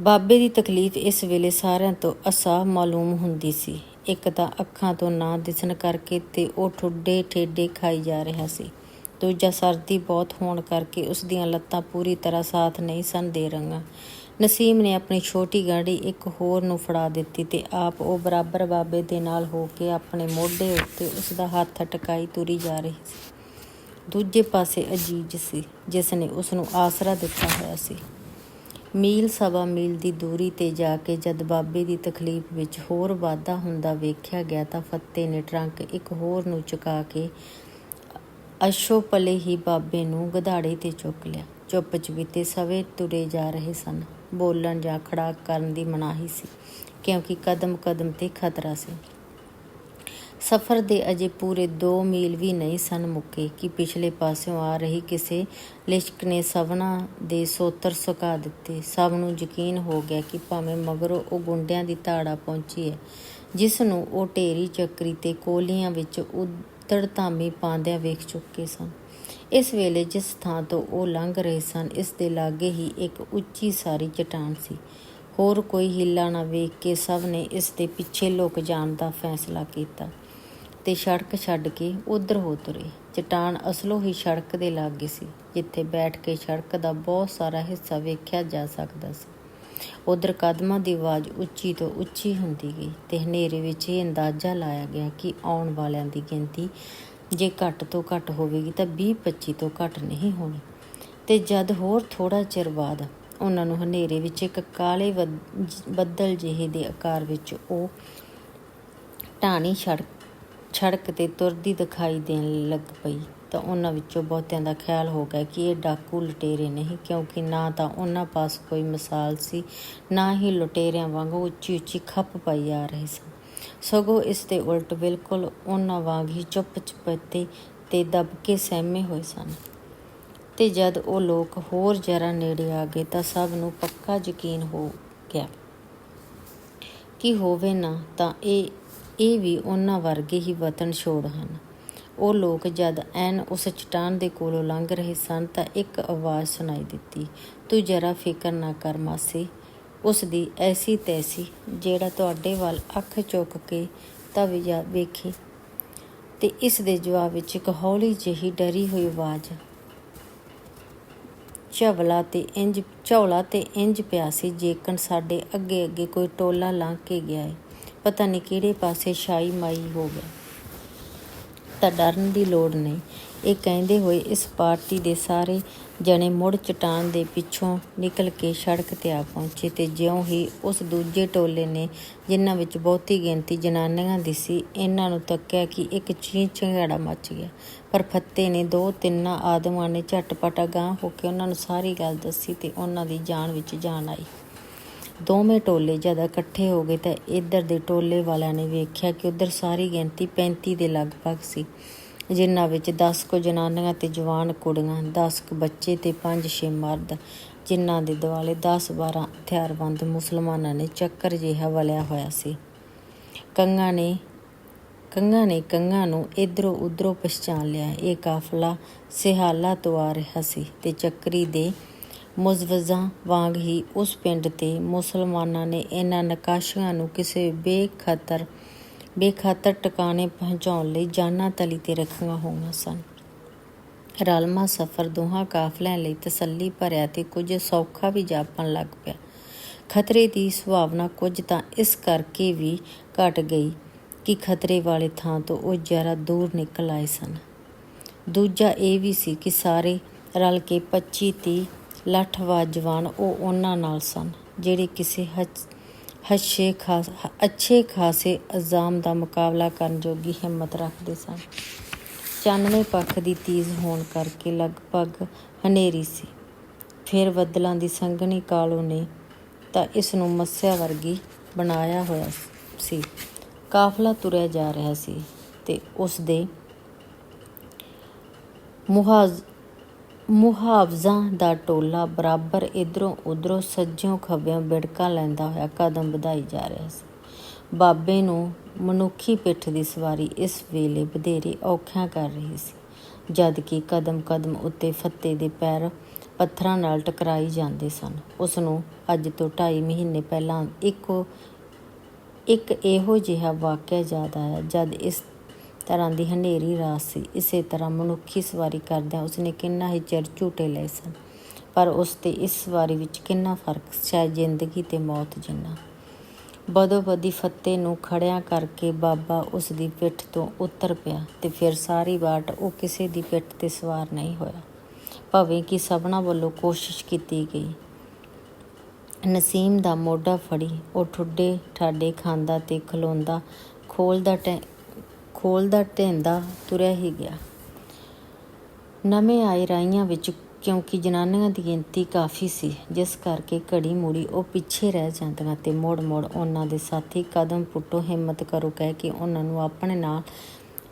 ਬਾਬੇ ਦੀ ਤਕਲੀਫ ਇਸ ਵੇਲੇ ਸਾਰਿਆਂ ਤੋਂ ਅਸਾ ਮਾਲੂਮ ਹੁੰਦੀ ਸੀ। ਇੱਕ ਤਾਂ ਅੱਖਾਂ ਤੋਂ ਨਾ ਦਿਸਣ ਕਰਕੇ ਤੇ ਉਹ ਠੁੱਡੇ ਠੇਡੇ ਖਾਈ ਜਾ ਰਿਹਾ ਸੀ। ਦੂਜਾ ਸਰਦੀ ਬਹੁਤ ਹੋਣ ਕਰਕੇ ਉਸ ਦੀਆਂ ਲੱਤਾਂ ਪੂਰੀ ਤਰ੍ਹਾਂ ਸਾਥ ਨਹੀਂ ਸਨ ਦੇ ਰਹੀਆਂ। ਨਸੀਮ ਨੇ ਆਪਣੀ ਛੋਟੀ ਗਾੜੀ ਇੱਕ ਹੋਰ ਨੂੰ ਫੜਾ ਦਿੱਤੀ ਤੇ ਆਪ ਉਹ ਬਰਾਬਰ ਬਾਬੇ ਦੇ ਨਾਲ ਹੋ ਕੇ ਆਪਣੇ ਮੋਢੇ ਉੱਤੇ ਉਸ ਦਾ ਹੱਥ ਟਕਾਈ ਤੁਰੀ ਜਾ ਰਹੀ ਸੀ। ਦੂਜੇ ਪਾਸੇ ਅਜੀਜ਼ ਸੀ, ਜਿਸ ਨੇ ਉਸ ਨੂੰ ਆਸਰਾ ਦਿੱਤਾ ਹੋਇਆ ਸੀ। ਮੀਲ ਸਵਾ ਮੀਲ ਦੀ ਦੂਰੀ ਤੇ ਜਾ ਕੇ ਜਦ ਬਾਬੇ ਦੀ ਤਕਲੀਫ ਵਿੱਚ ਹੋਰ ਵਾਧਾ ਹੁੰਦਾ ਵੇਖਿਆ ਗਿਆ ਤਾਂ ਫੱਤੇ ਨੇ ਟਰੰਕ ਇੱਕ ਹੋਰ ਨੂੰ ਚੁਕਾ ਕੇ ਅਸ਼ੋ ਪਲੇ ਹੀ ਬਾਬੇ ਨੂੰ ਗਧਾੜੇ ਤੇ ਚੁੱਕ ਲਿਆ। ਚੁੱਪ ਚਵੀਤੇ ਸਵੇ ਤੁਰੇ ਜਾ ਰਹੇ ਸਨ। ਬੋਲਣ ਜਾਂ ਖੜਾ ਕਰਨ ਦੀ ਮਨਾਹੀ ਸੀ, ਕਿਉਂਕਿ ਕਦਮ ਕਦਮ ਤੇ ਖਤਰਾ ਸੀ। ਸਫ਼ਰ ਦੇ ਅਜੇ ਪੂਰੇ 2 ਮੀਲ ਵੀ ਨਹੀਂ ਸਨ ਮੁੱਕੇ ਕਿ ਪਿਛਲੇ ਪਾਸਿਓਂ ਆ ਰਹੀ ਕਿਸੇ ਲਿਸ਼ਕ ਨੇ ਸਵਨਾ ਦੇ ਸੋਤਰ ਸੁਕਾ ਦਿੱਤੇ। ਸਭ ਨੂੰ ਯਕੀਨ ਹੋ ਗਿਆ ਕਿ ਭਾਵੇਂ ਮਗਰੋਂ ਉਹ ਗੁੰਡਿਆਂ ਦੀ ਧਾੜਾ ਪਹੁੰਚੀ ਹੈ, ਜਿਸ ਨੂੰ ਉਹ ਢੇਰੀ ਚੱਕਰੀ ਤੇ ਕੋਲੀਆਂ ਵਿੱਚ ਉਦੜ ਪਾਉਂਦਿਆਂ ਵੇਖ ਚੁੱਕੇ ਸਨ। ਇਸ ਵੇਲੇ ਜਿਸ ਥਾਂ ਤੋਂ ਉਹ ਲੰਘ ਰਹੇ ਸਨ, ਇਸ ਦੇ ਲਾਗੇ ਹੀ ਇੱਕ ਉੱਚੀ ਸਾਰੀ ਚਟਾਨ ਸੀ। ਹੋਰ ਕੋਈ ਹਿੱਲਾ ਨਾ ਵੇਖ ਕੇ ਸਭ ਨੇ ਇਸ ਦੇ ਪਿੱਛੇ ਲੁਕ ਜਾਣ ਦਾ ਫੈਸਲਾ ਕੀਤਾ ਤੇ ਸੜਕ ਛੱਡ ਕੇ ਉਧਰ ਹੋ ਤੁਰੇ। ਚਟਾਨ ਅਸਲੋਂ ਹੀ ਸੜਕ ਦੇ ਲਾਗੇ ਸੀ, ਜਿੱਥੇ ਬੈਠ ਕੇ ਸੜਕ ਦਾ ਬਹੁਤ ਸਾਰਾ ਹਿੱਸਾ ਵੇਖਿਆ ਜਾ ਸਕਦਾ ਸੀ। ਉਧਰ ਕਦਮਾਂ ਦੀ ਆਵਾਜ਼ ਉੱਚੀ ਤੋਂ ਉੱਚੀ ਹੁੰਦੀ ਗਈ ਤੇ ਹਨੇਰੇ ਵਿੱਚ ਇਹ ਅੰਦਾਜ਼ਾ ਲਾਇਆ ਗਿਆ ਕਿ ਆਉਣ ਵਾਲਿਆਂ ਦੀ ਗਿਣਤੀ ਜੇ ਘੱਟ ਤੋਂ ਘੱਟ ਹੋਵੇਗੀ ਤਾਂ 20-25 ਤੋਂ ਘੱਟ ਨਹੀਂ ਹੋਣੀ। ਤੇ ਜਦ ਹੋਰ ਥੋੜਾ ਚਿਰ ਬਾਅਦ ਉਹਨਾਂ ਨੂੰ ਹਨੇਰੇ ਵਿੱਚ ਇੱਕ ਕਾਲੇ ਬੱਦ- ਬੱਦਲ ਜਿਹੇ ਦੇ ਆਕਾਰ ਵਿੱਚ ਉਹ ਢਾਣੀ ਸੜਕ ਛੜਕ ਤੇ ਤੁਰਦੀ ਦਿਖਾਈ ਦੇਣ ਲੱਗ ਪਈ। ਤਾਂ ਉਹਨਾਂ ਵਿੱਚੋਂ ਬਹੁਤਿਆਂ ਦਾ ਖਿਆਲ ਹੋ ਗਿਆ ਕਿ ਇਹ ਡਾਕੂ ਲੁਟੇਰੇ ਨਹੀਂ, ਕਿਉਂਕਿ ਨਾ ਤਾਂ ਉਹਨਾਂ ਪਾਸ ਕੋਈ ਮਿਸਾਲ ਸੀ, ਨਾ ਹੀ ਲੁਟੇਰਿਆਂ ਵਾਂਗੂ ਉੱਚੀ ਉੱਚੀ ਖੱਪ ਪਾਈ ਆ ਰਹੀ ਸੀ। ਸਗੋਂ ਇਸ ਦੇ ਉਲਟ ਬਿਲਕੁਲ ਉਹਨਾਂ ਵਾਂਗ ਹੀ ਚੁੱਪ ਚੁਪਤੇ ਤੇ ਦਬ ਕੇ ਸਹਿਮੇ ਹੋਏ ਸਨ। ਤੇ ਜਦ ਉਹ ਲੋਕ ਹੋਰ ਜ਼ਰਾ ਨੇੜੇ ਆ ਗਏ ਤਾਂ ਸਭ ਨੂੰ ਪੱਕਾ ਯਕੀਨ ਹੋ ਗਿਆ ਕਿ ਹੋਵੇ ਨਾ ਤਾਂ ਇਹ ਇਹ ਵੀ ਉਹਨਾਂ ਵਰਗੇ ਹੀ ਵਤਨ ਛੋੜ ਹਨ। ਉਹ ਲੋਕ ਜਦ ਐਨ ਉਸ ਚਟਾਨ ਦੇ ਕੋਲੋਂ ਲੰਘ ਰਹੇ ਸਨ ਤਾਂ ਇੱਕ ਆਵਾਜ਼ ਸੁਣਾਈ ਦਿੱਤੀ, ਤੂੰ ਜਰਾ ਫਿਕਰ ਨਾ ਕਰ ਮਾਸੀ, ਉਸ ਦੀ ਐਸੀ ਤੈਸੀ, ਜਿਹੜਾ ਤੁਹਾਡੇ ਵੱਲ ਅੱਖ ਚੁੱਕ ਕੇ ਤਾਂ ਵੀ ਜਾ ਵੇਖੇ ਤੇ ਇਸ ਦੇ ਜਵਾਬ ਵਿੱਚ ਇੱਕ ਹੌਲੀ ਜਿਹੀ ਡਰੀ ਹੋਈ ਆਵਾਜ਼, ਝਵਲਾ ਤੇ ਇੰਜ, ਝੌਲਾ ਤੇ ਇੰਜ ਪਿਆ ਸੀ ਜੇਕਣ ਸਾਡੇ ਅੱਗੇ ਅੱਗੇ ਕੋਈ ਟੋਲਾ ਲੰਘ ਕੇ ਗਿਆ ਹੈ ਪਤਾ ਨਹੀਂ ਕਿਹੜੇ ਪਾਸੇ ਸ਼ਾਈ ਮਾਈ ਹੋ ਗਿਆ। ਤਾਂ ਡਰਨ ਦੀ ਲੋੜ ਨਹੀਂ। ਇਹ ਕਹਿੰਦੇ ਹੋਏ ਇਸ ਪਾਰਟੀ ਦੇ ਸਾਰੇ ਜਣੇ ਮੁੜ ਚਟਾਨ ਦੇ ਪਿੱਛੋਂ ਨਿਕਲ ਕੇ ਸੜਕ ਤੇ ਆ ਪਹੁੰਚੇ ਤੇ ਜਿਉਂ ਹੀ ਉਸ ਦੂਜੇ ਟੋਲੇ ਨੇ, ਜਿਨ੍ਹਾਂ ਵਿੱਚ ਬਹੁਤੀ ਗਿਣਤੀ ਜਨਾਨੀਆਂ ਦੀ ਸੀ, ਇਹਨਾਂ ਨੂੰ ਤੱਕਿਆ ਕਿ ਇੱਕ ਚੀਂ ਚੰਗਾੜਾ ਮੱਚ ਗਿਆ। ਪਰ ਫੱਤੇ ਨੇ ਦੋ ਤਿੰਨਾਂ ਆਦਮਾਂ ਨੇ ਝਟਪਟ ਅਗਾਂਹ ਹੋ ਕੇ ਉਹਨਾਂ ਨੂੰ ਸਾਰੀ ਗੱਲ ਦੱਸੀ ਤੇ ਉਹਨਾਂ ਦੀ ਜਾਨ ਵਿੱਚ ਜਾਨ ਆਈ। ਦੋਵੇਂ ਟੋਲੇ ਜਦ ਇਕੱਠੇ ਹੋ ਗਏ ਤਾਂ ਇੱਧਰ ਦੇ ਟੋਲੇ ਵਾਲਿਆਂ ਨੇ ਵੇਖਿਆ ਕਿ ਉੱਧਰ ਸਾਰੀ ਗਿਣਤੀ 35 ਦੇ ਲਗਭਗ ਸੀ, ਜਿਨ੍ਹਾਂ ਵਿੱਚ 10 ਕੁ ਜਨਾਨੀਆਂ ਤੇ ਜਵਾਨ ਕੁੜੀਆਂ 10 ਕੁ ਬੱਚੇ ਤੇ 5-6 ਮਰਦ, ਜਿਨ੍ਹਾਂ ਦੇ ਦੁਆਲੇ 10-12 ਹਥਿਆਰਬੰਦ ਮੁਸਲਮਾਨਾਂ ਨੇ ਚੱਕਰ ਜਿਹਾ ਵਲਿਆ ਹੋਇਆ ਸੀ। ਕੰਗਾਂ ਨੇ ਕੰਗਾਂ ਨੇ ਕੰਗਾਂ ਨੂੰ ਇਧਰੋਂ ਉਧਰੋਂ ਪਛਾਣ ਲਿਆ। ਇਹ ਕਾਫਲਾ ਸਿਹਾਲਾ ਤੋਂ ਆ ਰਿਹਾ ਸੀ ਤੇ ਚੱਕਰੀ ਦੇ ਮੁਜ਼ਵਜ਼ਾਂ ਵਾਂਗ ਹੀ ਉਸ ਪਿੰਡ ਤੇ ਮੁਸਲਮਾਨਾਂ ਨੇ ਇਹਨਾਂ ਨਕਾਸ਼ੀਆਂ ਨੂੰ ਕਿਸੇ ਬੇਖਤਰ ਬੇਖਤਰ ਟਿਕਾਣੇ ਪਹੁੰਚਾਉਣ ਲਈ ਜਾਨਾਂ ਤਲੀ ਤੇ ਰੱਖੀਆਂ ਹੋਈਆਂ ਸਨ। ਰਲਮਾ ਸਫ਼ਰ ਦੋਹਾਂ ਕਾਫਲਿਆਂ ਲਈ ਤਸੱਲੀ ਭਰਿਆ ਤੇ ਕੁਝ ਸੌਖਾ ਵੀ ਜਾਪਣ ਲੱਗ ਪਿਆ। ਖਤਰੇ ਦੀ ਸੁਭਾਵਨਾ ਕੁਝ ਤਾਂ ਇਸ ਕਰਕੇ ਵੀ ਘਟ ਗਈ ਕਿ ਖਤਰੇ ਵਾਲੇ ਥਾਂ ਤੋਂ ਉਹ ਜ਼ਰਾ ਦੂਰ ਨਿਕਲ ਆਏ ਸਨ। ਦੂਜਾ ਇਹ ਵੀ ਸੀ ਕਿ ਸਾਰੇ ਰਲ ਕੇ 25 30 ਲੱਠਵਾਜ ਜਵਾਨ ਉਹ ਉਹਨਾਂ ਨਾਲ ਸਨ, ਜਿਹੜੇ ਕਿਸੇ ਹੱਛੇ ਖਾਸ, ਅੱਛੇ ਖਾਸੇ ਅਜ਼ਾਮ ਦਾ ਮੁਕਾਬਲਾ ਕਰਨ ਜੋਗੀ ਹਿੰਮਤ ਰੱਖਦੇ ਸਨ। ਚਾਨਣੇ ਪੱਖ ਦੀ ਤੀਜ਼ ਹੋਣ ਕਰਕੇ ਲਗਭਗ ਹਨੇਰੀ ਸੀ। ਫਿਰ ਬੱਦਲਾਂ ਦੀ ਸੰਘਣੀ ਕਾਲੋ ਨੇ ਤਾਂ ਇਸ ਨੂੰ ਮੱਸਿਆ ਵਰਗੀ ਬਣਾਇਆ ਹੋਇਆ ਸੀ। ਕਾਫਲਾ ਤੁਰਿਆ ਜਾ ਰਿਹਾ ਸੀ ਤੇ ਉਸ ਦੇ ਮੁਹਾਜ਼ ਮੁਹਾਵਜ਼ਾਂ ਦਾ ਟੋਲਾ ਬਰਾਬਰ ਇਧਰੋਂ ਉਧਰੋਂ ਸੱਜਿਓਂ ਖੱਬਿਓਂ ਬਿੜਕਾਂ ਲੈਂਦਾ ਹੋਇਆ ਕਦਮ ਵਧਾਈ ਜਾ ਰਿਹਾ ਸੀ। ਬਾਬੇ ਨੂੰ ਮਨੁੱਖੀ ਪਿੱਠ ਦੀ ਸਵਾਰੀ ਇਸ ਵੇਲੇ ਵਧੇਰੇ ਔਖਿਆਂ ਕਰ ਰਹੀ ਸੀ, ਜਦ ਕਿ ਕਦਮ ਕਦਮ ਉੱਤੇ ਫੱਤੇ ਦੇ ਪੈਰ ਪੱਥਰਾਂ ਨਾਲ ਟਕਰਾਈ ਜਾਂਦੇ ਸਨ। ਉਸ ਨੂੰ ਅੱਜ ਤੋਂ 2.5 ਮਹੀਨੇ ਪਹਿਲਾਂ ਇੱਕੋ, ਇੱਕ ਇਹੋ ਜਿਹਾ ਵਾਕਿਆ ਯਾਦ ਆਇਆ, ਜਦ ਇਸ ਤਰ੍ਹਾਂ ਦੀ ਹਨੇਰੀ ਰਾਤ ਸੀ। ਇਸੇ ਤਰ੍ਹਾਂ ਮਨੁੱਖੀ ਸਵਾਰੀ ਕਰਦਿਆਂ ਉਸਨੇ ਕਿੰਨਾ ਹੀ ਚਿਰ ਝੂਟੇ ਲਏ ਸਨ। ਪਰ ਉਸ ਤੇ ਇਸ ਸਵਾਰੀ ਵਿੱਚ ਕਿੰਨਾ ਫ਼ਰਕ ਸ਼ਾਇਦ ਜ਼ਿੰਦਗੀ ਤੇ ਮੌਤ ਜਿੰਨਾ। ਬਦੋ ਬਦੀ ਫੱਤੇ ਨੂੰ ਖੜਿਆ ਕਰਕੇ ਬਾਬਾ ਉਸ ਦੀ ਪਿੱਠ ਤੋਂ ਉਤਰ ਪਿਆ ਤੇ ਫਿਰ ਸਾਰੀ ਬਾਟ ਉਹ ਕਿਸੇ ਦੀ ਪਿੱਠ ਤੇ ਸਵਾਰ ਨਹੀਂ ਹੋਇਆ। ਭਾਵੇਂ ਕਿ ਸਭਨਾ ਵੱਲੋਂ ਕੋਸ਼ਿਸ਼ ਕੀਤੀ ਗਈ। ਨਸੀਮ ਦਾ ਮੋਢਾ ਫੜੀ, ਉਹ ਠੁੱਡੇ ਠਾਡੇ ਖਾਂਦਾ ਤੇ ਖਲੋਂਦਾ ਖੋਲਦਾ ਟੈ ਖੋਲਦਾ ਢੈਂਦਾ ਤੁਰਿਆ ਹੀ ਗਿਆ। ਨਵੇਂ ਆਏ ਰਾਈਆਂ ਵਿੱਚ ਕਿਉਂਕਿ ਜਨਾਨੀਆਂ ਦੀ ਗਿਣਤੀ ਕਾਫੀ ਸੀ, ਜਿਸ ਕਰਕੇ ਘੜੀ ਮੂੜੀ ਉਹ ਪਿੱਛੇ ਰਹਿ ਜਾਂਦੀਆਂ ਤੇ ਮੋੜ ਮੋੜ ਉਹਨਾਂ ਦੇ ਸਾਥੀ ਕਦਮ ਪੁੱਟੋ ਹਿੰਮਤ ਕਰੋ ਕਹਿ ਕੇ ਉਹਨਾਂ ਨੂੰ ਆਪਣੇ ਨਾਲ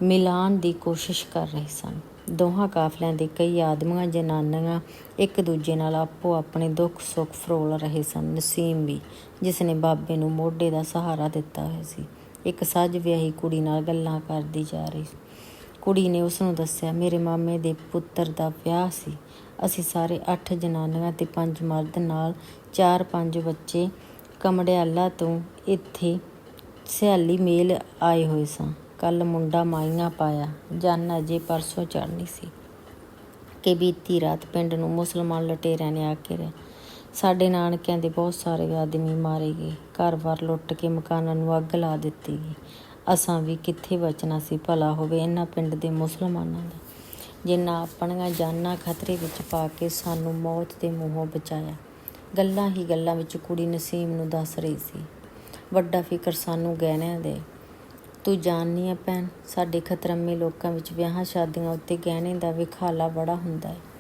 ਮਿਲਾਣ ਦੀ ਕੋਸ਼ਿਸ਼ ਕਰ ਰਹੇ ਸਨ। ਦੋਹਾਂ ਕਾਫਲਿਆਂ ਦੇ ਕਈ ਆਦਮੀਆਂ, ਜਨਾਨੀਆਂ ਇੱਕ ਦੂਜੇ ਨਾਲ ਆਪੋ ਆਪਣੇ ਦੁੱਖ ਸੁੱਖ ਫਰੋਲ ਰਹੇ ਸਨ। ਨਸੀਮ ਵੀ, ਜਿਸ ਨੇ ਬਾਬੇ ਨੂੰ ਮੋਢੇ ਦਾ ਸਹਾਰਾ ਦਿੱਤਾ ਹੋਇਆ ਸੀ। ਇੱਕ ਸੱਜ ਵਿਆਹੀ ਕੁੜੀ ਨਾਲ ਗੱਲਾਂ ਕਰਦੀ ਜਾ ਰਹੀ ਕੁੜੀ ਨੇ ਉਸ ਨੂੰ ਦੱਸਿਆ, ਮੇਰੇ ਮਾਮੇ ਦੇ ਪੁੱਤਰ ਦਾ ਵਿਆਹ ਸੀ। ਅਸੀਂ ਸਾਰੇ 8 ਜਨਾਨੀਆਂ ਤੇ 5 ਮਰਦ ਨਾਲ 4-5 ਬੱਚੇ ਕਮੜਿਆਲਾ ਤੋਂ ਇੱਥੇ ਸਿਆਲੀ ਮੇਲ ਆਏ ਹੋਏ ਸਾਂ। ਕੱਲ ਮੁੰਡਾ ਮਾਈਆਂ ਪਾਇਆ। ਜਨ ਅਜੇ ਪਰਸੋਂ ਚੜ੍ਹਨੀ ਸੀ ਕਿ ਬੀਤੀ ਰਾਤ ਪਿੰਡ ਨੂੰ ਮੁਸਲਮਾਨ ਲਟੇਰਿਆਂ ਨੇ ਆ ਕੇ ਰਹਿ ਸਾਡੇ ਨਾਨਕਿਆਂ ਦੇ ਬਹੁਤ ਸਾਰੇ ਆਦਮੀ ਮਾਰੇ ਗਏ। ਘਰ-ਬਾਰ ਲੁੱਟ ਕੇ ਮਕਾਨਾਂ ਨੂੰ ਅੱਗ ਲਾ ਦਿੱਤੀ ਗਈ। ਅਸਾਂ ਵੀ ਕਿੱਥੇ ਬਚਣਾ ਸੀ ਭਲਾ ਹੋਵੇ ਇਹਨਾਂ ਪਿੰਡ ਦੇ ਮੁਸਲਮਾਨਾਂ ਦਾ। ਜਿਨ੍ਹਾਂ ਆਪਣੀਆਂ ਜਾਨਾਂ ਖਤਰੇ ਵਿੱਚ ਪਾ ਕੇ ਸਾਨੂੰ ਮੌਤ ਦੇ ਮੂੰਹੋਂ ਬਚਾਇਆ। ਗੱਲਾਂ ਹੀ ਗੱਲਾਂ ਵਿੱਚ ਕੁੜੀ ਨਸੀਮ ਨੂੰ ਦੱਸ ਰਹੀ ਸੀ। ਵੱਡਾ ਫਿਕਰ ਸਾਨੂੰ ਗਹਿਣਿਆਂ ਦੇ। ਤੂੰ ਜਾਣਨੀ ਆ ਭੈਣ, ਸਾਡੇ ਖਤਰਮੇ ਲੋਕਾਂ ਵਿੱਚ ਵਿਆਹਾਂ ਸ਼ਾਦੀਆਂ ਉੱਤੇ ਗਹਿਣੇ ਦਾ ਵਿਖਾਲਾ ਬੜਾ ਹੁੰਦਾ ਹੈ।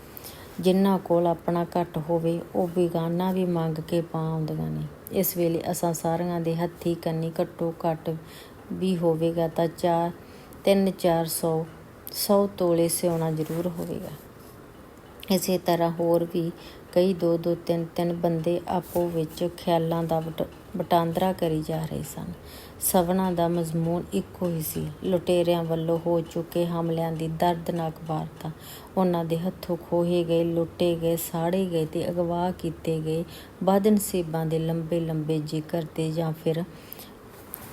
ਜਿਨ੍ਹਾਂ ਕੋਲ ਆਪਣਾ ਘੱਟ ਹੋਵੇ, ਉਹ ਬੇਗਾਨਾ ਵੀ ਮੰਗ ਕੇ ਪਾ ਆਉਂਦੀਆਂ ਨੇ। ਇਸ ਵੇਲੇ ਅਸਾਂ ਸਾਰਿਆਂ ਦੇ ਹੱਥੀਂ ਕੰਨੀ ਘੱਟੋ ਘੱਟ ਵੀ ਹੋਵੇਗਾ ਤਾਂ ਚਾਰ, ਤਿੰਨ, ਚਾਰ ਸੌ ਸੌ ਤੋਲੇ ਸਿਉਣਾ ਜ਼ਰੂਰ ਹੋਵੇਗਾ। ਇਸੇ ਤਰ੍ਹਾਂ ਹੋਰ ਵੀ ਕਈ ਦੋ ਦੋ, ਤਿੰਨ ਤਿੰਨ ਬੰਦੇ ਆਪੋ ਵਿੱਚ ਖਿਆਲਾਂ ਦਾ ਵਟ- ਵਟਾਂਦਰਾ ਕਰੀ ਜਾ ਰਹੇ ਸਨ। ਸਭਨਾਂ ਦਾ ਮਜ਼ਮੂਨ ਇੱਕੋ ਹੀ ਸੀ। ਲੁਟੇਰਿਆਂ ਵੱਲੋਂ ਹੋ ਚੁੱਕੇ ਹਮਲਿਆਂ ਦੀ ਦਰਦਨਾਕ ਵਾਰਤਾ। ਉਹਨਾਂ ਦੇ ਹੱਥੋਂ ਖੋਹੇ ਗਏ, ਲੁੱਟੇ ਗਏ, ਸਾੜੇ ਗਏ ਤੇ ਅਗਵਾ ਕੀਤੇ ਗਏ ਬਦਨਸੀਬਾਂ ਦੇ ਲੰਬੇ ਲੰਬੇ ਜ਼ਿਕਰ ਤੇ ਜਾਂ ਫਿਰ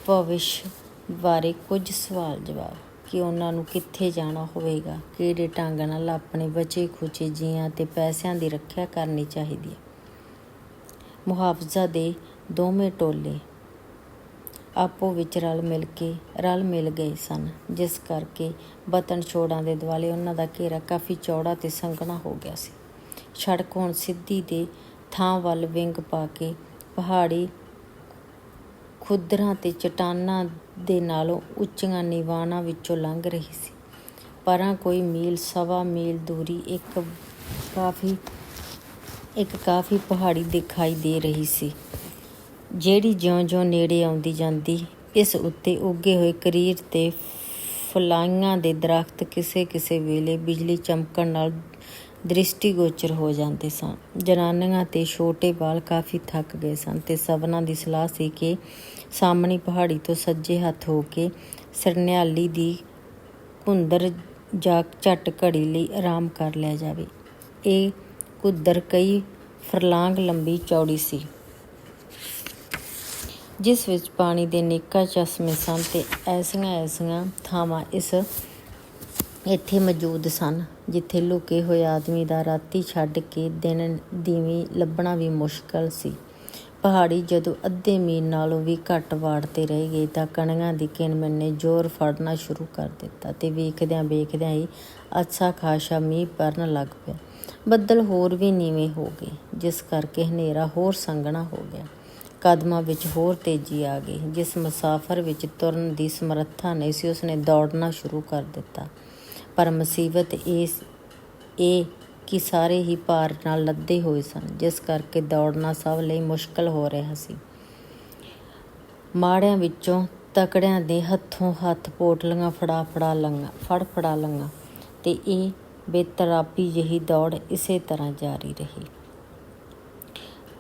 ਭਵਿਸ਼ ਬਾਰੇ ਕੁਝ ਸਵਾਲ ਜਵਾਬ। ਕਿ ਉਹਨਾਂ ਨੂੰ ਕਿੱਥੇ ਜਾਣਾ ਹੋਵੇਗਾ? ਕਿਹੜੇ ਢੰਗ ਨਾਲ ਆਪਣੇ ਬਚੇ ਖੁਚੇ ਜੀਆਂ ਤੇ ਪੈਸਿਆਂ ਦੀ ਰੱਖਿਆ ਕਰਨੀ ਚਾਹੀਦੀ ਹੈ? ਮੁਹਾਫਜ਼ਾ ਦੇ ਦੋਵੇਂ ਟੋਲੇ ਆਪੋ ਵਿੱਚ ਰਲ ਮਿਲ ਕੇ, ਰਲ ਮਿਲ ਗਏ ਸਨ। ਜਿਸ ਕਰਕੇ ਬਤਨ ਛੋੜਾਂ ਦੇ ਦੁਆਲੇ ਉਹਨਾਂ ਦਾ ਘੇਰਾ ਕਾਫੀ ਚੌੜਾ ਤੇ ਸੰਘਣਾ ਹੋ ਗਿਆ ਸੀ। ਸੜਕ ਹੁਣ ਸਿੱਧੀ ਦੇ ਥਾਂ ਵੱਲ ਵਿੰਗ ਪਾ ਕੇ ਪਹਾੜੀ ਖੁੱਦਰਾਂ ਤੇ ਚਟਾਨਾਂ ਦੇ ਨਾਲੋਂ ਉੱਚੀਆਂ ਨਿਵਾਨਾਂ ਵਿੱਚੋਂ ਲੰਘ ਰਹੀ ਸੀ। ਪਰਾਂ ਕੋਈ ਮੀਲ, ਸਵਾ ਮੀਲ ਦੂਰੀ ਇੱਕ ਕਾਫੀ ਇੱਕ ਕਾਫੀ ਪਹਾੜੀ ਦਿਖਾਈ ਦੇ ਰਹੀ ਸੀ। ਜਿਹੜੀ ਜਿਉਂ-ਜਿਉਂ ਨੇੜੇ ਆਉਂਦੀ ਜਾਂਦੀ, ਇਸ ਉੱਤੇ ਉੱਗੇ ਹੋਏ ਕਰੀਰ ਤੇ ਫਲਾਈਆਂ ਦੇ ਦਰਖਤ ਕਿਸੇ-ਕਿਸੇ ਵੇਲੇ ਬਿਜਲੀ ਚਮਕਣ ਨਾਲ ਦ੍ਰਿਸ਼ਟੀਗੋਚਰ ਹੋ ਜਾਂਦੇ ਸਨ। ਜਨਾਨੀਆਂ ਤੇ ਛੋਟੇ ਬਾਲ ਕਾਫੀ ਥੱਕ ਗਏ ਸਨ ਤੇ ਸਭਨਾਂ ਦੀ ਸਲਾਹ ਸੀ ਕਿ ਸਾਹਮਣੀ ਪਹਾੜੀ ਤੋਂ ਸੱਜੇ ਹੱਥ ਹੋ ਕੇ ਸਰਨਿਆਲੀ ਦੀ ਘੁੰਦਰ ਜਾ ਝੱਟ ਘੜੀ ਲਈ ਆਰਾਮ ਕਰ ਲਿਆ ਜਾਵੇ। ਇਹ ਘੁੰਦਰ ਕਈ ਫਰਲਾਂਗ ਲੰਬੀ ਚੌੜੀ ਸੀ। ਜਿਸ ਵਿੱਚ ਪਾਣੀ ਦੇ ਨੇਕਾਂ ਚਸ਼ਮੇ ਸਨ ਤੇ ਐਸੀਆਂ ਐਸੀਆਂ ਥਾਵਾਂ ਇਸ ਇੱਥੇ ਮੌਜੂਦ ਸਨ, ਜਿੱਥੇ ਲੁਕੇ ਹੋਏ ਆਦਮੀ ਦਾ ਰਾਤੀ ਛੱਡ ਕੇ ਦਿਨ ਦੀਵੀਂ ਲੱਭਣਾ ਵੀ ਮੁਸ਼ਕਲ ਸੀ। ਪਹਾੜੀ ਜਦੋਂ ਅੱਧੇ ਮੀਲ ਨਾਲੋਂ ਵੀ ਘੱਟ ਵਾੜ ਤੇ ਰਹਿ ਗਈ ਤਾਂ ਕਣੀਆਂ ਦੀ ਕਿਣਮਣ ਨੇ ਜ਼ੋਰ ਫੜਨਾ ਸ਼ੁਰੂ ਕਰ ਦਿੱਤਾ ਤੇ ਵੇਖਦਿਆਂ ਵੇਖਦਿਆਂ ਹੀ ਅੱਛਾ ਖਾਸਾ ਮੀਂਹ ਪਰਨ ਲੱਗ ਪਿਆ। ਬੱਦਲ ਹੋਰ ਵੀ ਨੀਵੇਂ ਹੋ ਗਏ, ਜਿਸ ਕਰਕੇ ਹਨੇਰਾ ਹੋਰ ਸੰਘਣਾ ਹੋ ਗਿਆ। ਕਦਮਾਂ ਵਿੱਚ ਹੋਰ ਤੇਜ਼ੀ ਆ ਗਈ, ਜਿਸ ਮੁਸਾਫਰ ਵਿੱਚ ਤੁਰਨ ਦੀ ਸਮਰੱਥਾ ਨਹੀਂ ਸੀ, ਉਸਨੇ ਦੌੜਨਾ ਸ਼ੁਰੂ ਕਰ ਦਿੱਤਾ। ਪਰ ਮੁਸੀਬਤ ਇਸ, ਇਹ ਕਿ ਸਾਰੇ ਹੀ ਭਾਰ ਨਾਲ ਲੱਦੇ ਹੋਏ ਸਨ, ਜਿਸ ਕਰਕੇ ਦੌੜਨਾ ਸਭ ਲਈ ਮੁਸ਼ਕਲ ਹੋ ਰਿਹਾ ਸੀ। ਮਾੜਿਆਂ ਵਿੱਚੋਂ ਤਕੜਿਆਂ ਦੇ ਹੱਥੋਂ ਹੱਥ ਪੋਟਲੀਆਂ ਫੜਾ ਫੜਾ ਲੰਗਾ ਫੜ ਫੜਾ ਲੰਗਾ ਤੇ ਇਹ ਬੇਤਰਾਪੀ ਜਿਹੀ ਦੌੜ ਇਸੇ ਤਰ੍ਹਾਂ ਜਾਰੀ ਰਹੀ।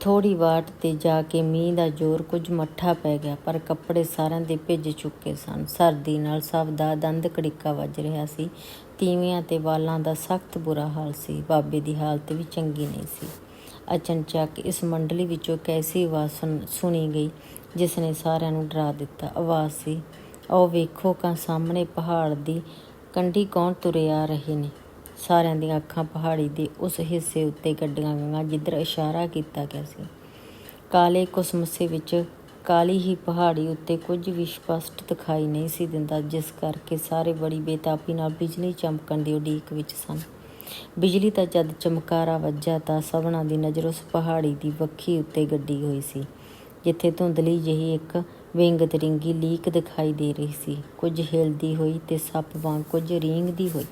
ਥੋੜੀ ਵਾਟ ਤੇ ਜਾ ਕੇ ਮੀਂਹ ਦਾ ਜ਼ੋਰ ਕੁਝ ਮੱਠਾ ਪੈ ਗਿਆ, ਪਰ ਕੱਪੜੇ ਸਾਰਿਆਂ ਦੇ ਭਿੱਜ ਚੁੱਕੇ ਸਨ। ਸਰਦੀ ਨਾਲ ਸਭ ਦਾ ਦੰਦ ਕੜਿੱਕਾ ਵੱਜ ਰਿਹਾ ਸੀ। ਤੀਵੀਆਂ ਤੇ ਵਾਲਾਂ ਦਾ ਸਖਤ ਬੁਰਾ ਹਾਲ ਸੀ। ਬਾਬੇ ਦੀ ਹਾਲਤ ਵੀ ਚੰਗੀ ਨਹੀਂ ਸੀ। ਅਚਨਚਕ ਇਸ ਮੰਡਲੀ ਵਿੱਚੋਂ ਕੈਸੀ ਆਵਾਜ਼ ਸੁਣ- ਸੁਣੀ ਗਈ ਜਿਸ ਨੇ ਸਾਰਿਆਂ ਨੂੰ ਡਰਾ ਦਿੱਤਾ। ਆਵਾਜ਼ ਸੀ ਉਹ ਵੇਖੋ ਕਾ ਸਾਹਮਣੇ ਪਹਾੜ ਦੀ ਕੰਢੀ ਕੌਣ ਤੁਰੇ ਆ ਰਹੇ ਨੇ? ਸਾਰਿਆਂ ਦੀਆਂ ਅੱਖਾਂ ਪਹਾੜੀ ਦੇ ਉਸ ਹਿੱਸੇ ਉੱਤੇ ਗੱਡੀਆਂ ਗਈਆਂ, ਜਿੱਧਰ ਇਸ਼ਾਰਾ ਕੀਤਾ ਗਿਆ ਸੀ। ਕਾਲੇ ਕੁਸਮਸੇ ਵਿੱਚ ਕਾਲੀ ਹੀ ਪਹਾੜੀ ਉੱਤੇ ਕੁਝ ਵੀ ਸਪਸ਼ਟ ਦਿਖਾਈ ਨਹੀਂ ਸੀ ਦਿੰਦਾ, ਜਿਸ ਕਰਕੇ ਸਾਰੇ ਬੜੀ ਬੇਤਾਬੀ ਨਾਲ ਬਿਜਲੀ ਚਮਕਣ ਦੀ ਉਡੀਕ ਵਿੱਚ ਸਨ। ਬਿਜਲੀ ਦਾ ਜਦ ਚਮਕਾਰਾ ਵੱਜਾ ਤਾਂ ਸਭਨਾਂ ਦੀ ਨਜ਼ਰ ਉਸ ਪਹਾੜੀ ਦੀ ਵੱਖੀ ਉੱਤੇ ਗੱਡੀ ਹੋਈ ਸੀ, ਜਿੱਥੇ ਧੁੰਦਲੀ ਜਿਹੀ ਇੱਕ ਵਿੰਗ ਤਰਿੰਗੀ ਲੀਕ ਦਿਖਾਈ ਦੇ ਰਹੀ ਸੀ। ਕੁਝ ਹਿਲਦੀ ਹੋਈ ਤੇ ਸੱਪ ਵਾਂਗ ਕੁਝ ਰੀਂਗਦੀ ਹੋਈ।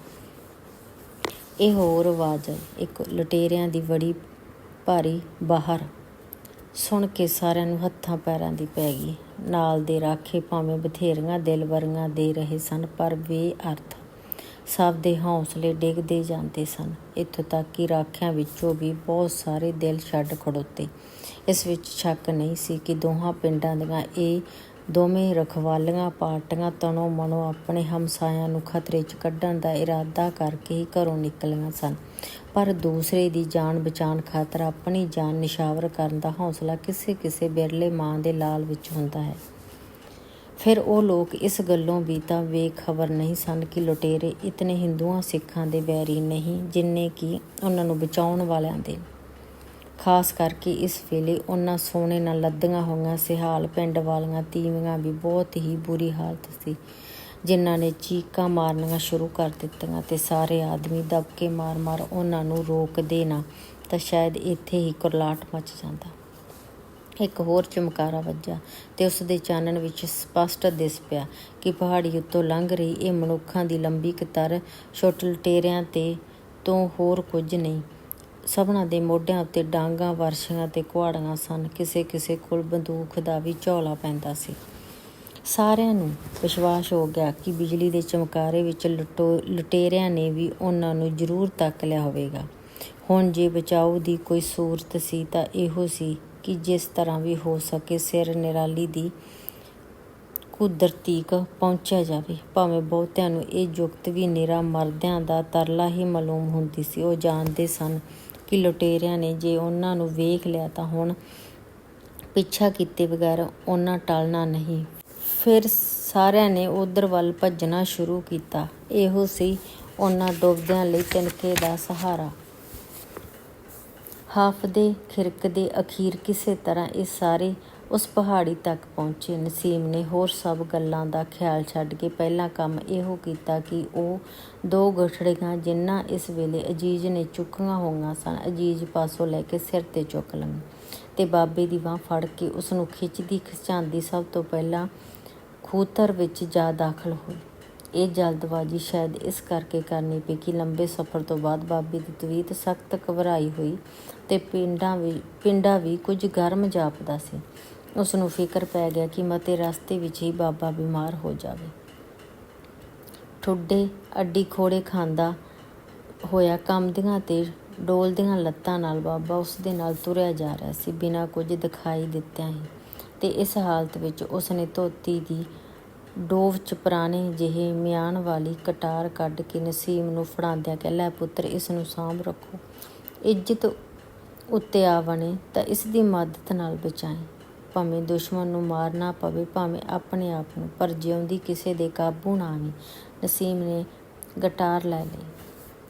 ਇਹ ਹੋਰ ਆਵਾਜ਼ ਇੱਕ ਲੁਟੇਰਿਆਂ ਦੀ ਬੜੀ ਭਾਰੀ ਬਾਹਰ ਸੁਣ ਕੇ ਸਾਰਿਆਂ ਨੂੰ ਹੱਥਾਂ ਪੈਰਾਂ ਦੀ ਪੈ ਗਈ। ਨਾਲ ਦੇ ਰਾਖੇ ਭਾਵੇਂ ਬਥੇਰੀਆਂ ਦਿਲਵਰੀਆਂ ਦੇ ਰਹੇ ਸਨ, ਪਰ ਬੇਅਰਥ ਸਭ ਦੇ ਹੌਸਲੇ ਡਿੱਗਦੇ ਜਾਂਦੇ ਸਨ। ਇੱਥੋਂ ਤੱਕ ਕਿ ਰਾਖਿਆਂ ਵਿੱਚੋਂ ਵੀ ਬਹੁਤ ਸਾਰੇ ਦਿਲ ਛੱਡ ਖੜੋਤੇ। ਇਸ ਵਿੱਚ ਸ਼ੱਕ ਨਹੀਂ ਸੀ ਕਿ ਦੋਹਾਂ ਪਿੰਡਾਂ ਦੀਆਂ ਇਹ ਦੋਵੇਂ ਰਖਵਾਲੀਆਂ ਪਾਰਟੀਆਂ ਤਣੋ ਮਣੋ ਆਪਣੇ ਹਮਸਾਇਆਂ ਨੂੰ ਖਤਰੇ 'ਚ ਕੱਢਣ ਦਾ ਇਰਾਦਾ ਕਰਕੇ ਹੀ ਘਰੋਂ ਨਿਕਲੀਆਂ ਸਨ। ਪਰ ਦੂਸਰੇ ਦੀ ਜਾਨ ਬਚਾਉਣ ਖਾਤਰ ਆਪਣੀ ਜਾਨ ਨਿਸ਼ਾਵਰ ਕਰਨ ਦਾ ਹੌਸਲਾ ਕਿਸੇ ਕਿਸੇ ਬਿਰਲੇ ਮਾਂ ਦੇ ਲਾਲ ਵਿੱਚ ਹੁੰਦਾ ਹੈ। ਫਿਰ ਉਹ ਲੋਕ ਇਸ ਗੱਲੋਂ ਵੀ ਤਾਂ ਬੇਖਬਰ ਨਹੀਂ ਸਨ ਕਿ ਲੁਟੇਰੇ ਇਤਨੇ ਹਿੰਦੂਆਂ ਸਿੱਖਾਂ ਦੇ ਵੈਰੀ ਨਹੀਂ ਜਿੰਨੇ ਕਿ ਉਹਨਾਂ ਨੂੰ ਬਚਾਉਣ ਵਾਲਿਆਂ ਦੇ। ਖਾਸ ਕਰਕੇ ਇਸ ਵੇਲੇ ਉਹਨਾਂ ਸੋਨੇ ਨਾਲ ਲੱਦੀਆਂ ਹੋਈਆਂ, ਸਿਹਾਲ ਪਿੰਡ ਵਾਲੀਆਂ ਤੀਵੀਆਂ ਵੀ ਬਹੁਤ ਹੀ ਬੁਰੀ ਹਾਲਤ ਸੀ, ਜਿਨ੍ਹਾਂ ਨੇ ਚੀਕਾਂ ਮਾਰਨੀਆਂ ਸ਼ੁਰੂ ਕਰ ਦਿੱਤੀਆਂ ਤੇ ਸਾਰੇ ਆਦਮੀ ਦਬਕੇ ਮਾਰ-ਮਾਰ ਉਹਨਾਂ ਨੂੰ ਰੋਕਦੇ ਨਾ, ਤਾਂ ਸ਼ਾਇਦ ਇੱਥੇ ਹੀ ਕੁਰਲਾਟ ਮਚ ਜਾਂਦਾ। ਇੱਕ ਹੋਰ ਚਮਕਾਰਾ ਵੱਜਾ ਤੇ ਉਸ ਦੇ ਚਾਨਣ ਵਿੱਚ ਸਪਸ਼ਟ ਦਿਸ ਪਿਆ ਕਿ ਪਹਾੜੀ ਉੱਤੋਂ ਲੰਘ ਰਹੀ ਇਹ ਮਨੁੱਖਾਂ ਦੀ ਲੰਬੀ ਕਤਾਰ, ਛੋਟੇ ਲੁਟੇਰਿਆਂ ਤੇ ਤੋਂ ਹੋਰ ਕੁਝ ਨਹੀਂ। ਸਭਨਾਂ ਦੇ ਮੋਢਿਆਂ ਉੱਤੇ ਡਾਂਗਾਂ ਵਰਸ਼ੀਆਂ ਤੇ ਕੁਹਾੜੀਆਂ ਸਨ। ਕਿਸੇ ਕਿਸੇ ਕੋਲ ਬੰਦੂਕ ਦਾ ਵੀ ਝੋਲਾ ਪੈਂਦਾ ਸੀ। ਸਾਰਿਆਂ ਨੂੰ ਵਿਸ਼ਵਾਸ ਹੋ ਗਿਆ ਕਿ ਬਿਜਲੀ ਦੇ ਚਮਕਾਰੇ ਵਿੱਚ ਲੁਟੋ, ਲੁਟੇਰਿਆਂ ਨੇ ਵੀ ਉਹਨਾਂ ਨੂੰ ਜ਼ਰੂਰ ਤੱਕ ਲਿਆ ਹੋਵੇਗਾ। ਹੁਣ ਜੇ ਬਚਾਓ ਦੀ ਕੋਈ ਸੂਰਤ ਸੀ ਤਾਂ ਇਹੋ ਸੀ ਕਿ ਜਿਸ ਤਰ੍ਹਾਂ ਵੀ ਹੋ ਸਕੇ ਸਿਰ ਨਿਰਾਲੀ ਦੀ ਕੁਦਰਤੀਕ ਪਹੁੰਚਿਆ ਜਾਵੇ। ਭਾਵੇਂ ਬਹੁਤਿਆਂ ਨੂੰ ਇਹ ਜੁਗਤ ਵੀ ਨਿਰਾ ਮਰਦਿਆਂ ਦਾ ਤਰਲਾ ਹੀ ਮਾਲੂਮ ਹੁੰਦੀ ਸੀ, ਉਹ ਜਾਣਦੇ ਸਨ ਕਿ ਲੁਟੇਰਿਆਂ ਨੇ ਜੇ ਉਹਨਾਂ ਨੂੰ ਵੇਖ ਲਿਆ ਤਾਂ ਹੁਣ ਪਿੱਛਾ ਕੀਤੇ ਬਗੈਰ ਉਹਨਾਂ ਟਲਣਾ ਨਹੀਂ। ਫਿਰ ਸਾਰਿਆਂ ਨੇ ਉਧਰ ਵੱਲ ਭੱਜਣਾ ਸ਼ੁਰੂ ਕੀਤਾ। ਇਹੋ ਸੀ ਉਹਨਾਂ ਡੁੱਬਦਿਆਂ ਲਈ ਤਿਨਕੇ ਦਾ ਸਹਾਰਾ। ਹਾਫਦੇ ਖਿਰਕਦੇ ਅਖੀਰ ਕਿਸੇ ਤਰ੍ਹਾਂ ਇਹ ਸਾਰੇ ਉਸ ਪਹਾੜੀ ਤੱਕ ਪਹੁੰਚੇ। ਨਸੀਮ ਨੇ ਹੋਰ ਸਭ ਗੱਲਾਂ ਦਾ ਖਿਆਲ ਛੱਡ ਕੇ ਪਹਿਲਾ ਕੰਮ ਇਹੋ ਕੀਤਾ ਕਿ ਉਹ ਦੋ ਗਠੜੀਆਂ ਜਿਨ੍ਹਾਂ ਇਸ ਵੇਲੇ ਅਜੀਜ਼ ਨੇ ਚੁੱਕੀਆਂ ਹੋਈਆਂ ਸਨ, ਅਜੀਜ਼ ਪਾਸੋਂ ਲੈ ਕੇ ਸਿਰ ਤੇ ਚੁੱਕ ਲਈਆਂ ਤੇ ਬਾਬੇ ਦੀ ਬਾਹ ਫੜ ਕੇ ਉਸ ਨੂੰ ਖਿੱਚਦੀ ਖਿਚਾਉਂਦੀ ਸਭ ਤੋਂ ਪਹਿਲਾਂ ਖੂਤਰ ਵਿੱਚ ਜਾ ਦਾਖਲ ਹੋਈ। ਇਹ ਜਲਦਬਾਜ਼ੀ ਸ਼ਾਇਦ ਇਸ ਕਰਕੇ ਕਰਨੀ ਪਈ ਕਿ ਲੰਬੇ ਸਫ਼ਰ ਤੋਂ ਬਾਅਦ ਬਾਬੇ ਦੀ ਤਵੀਤ ਸਖਤ ਘਬਰਾਈ ਹੋਈ ਤੇ ਪਿੰਡਾਂ ਵੀ ਪਿੰਡਾ ਵੀ ਕੁਝ ਗਰਮ ਜਾਪਦਾ ਸੀ। ਉਸ ਨੂੰ ਫਿਕਰ ਪੈ ਗਿਆ ਕਿ ਮਤੇ ਰਸਤੇ ਵਿੱਚ ਹੀ ਬਾਬਾ ਬਿਮਾਰ ਹੋ ਜਾਵੇ। ਠੁੱਡੇ ਅੱਡੀ ਖੋੜੇ ਖਾਂਦਾ ਹੋਇਆ ਕੰਮਦੀਆਂ ਤੇ ਡੋਲਦੀਆਂ ਲੱਤਾਂ ਨਾਲ ਬਾਬਾ ਉਸ ਦੇ ਨਾਲ ਤੁਰਿਆ ਜਾ ਰਿਹਾ ਸੀ ਬਿਨਾਂ ਕੁਝ ਦਿਖਾਈ ਦਿੱਤਿਆਂ ਹੀ। ਤੇ ਇਸ ਹਾਲਤ ਵਿੱਚ ਉਸ ਨੇ ਧੋਤੀ ਦੀ ਡੋਵ ਚ ਪੁਰਾਣੇ ਜਿਹੇ ਮਿਆਨ ਵਾਲੀ ਕਟਾਰ ਕੱਢ ਕੇ ਨਸੀਮ ਨੂੰ ਫੜਾਉਂਦਿਆਂ ਕਹਿ, ਲੈ ਪੁੱਤਰ ਇਸ ਨੂੰ ਸਾਂਭ ਰੱਖੋ। ਇੱਜ਼ਤ ਉੱਤੇ ਆ ਬਣੇ ਤਾਂ ਇਸ ਦੀ ਮਦਦ ਨਾਲ ਬਚਾਏ। ਭਾਵੇਂ ਦੁਸ਼ਮਣ ਨੂੰ ਮਾਰਨਾ ਪਵੇ, ਭਾਵੇਂ ਆਪਣੇ ਆਪ ਨੂੰ, ਪਰ ਜਿਉਂਦੀ ਕਿਸੇ ਦੇ ਕਾਬੂ ਨਾ ਆਵੇ। ਨਸੀਮ ਨੇ ਗਟਾਰ ਲੈ ਲਈ।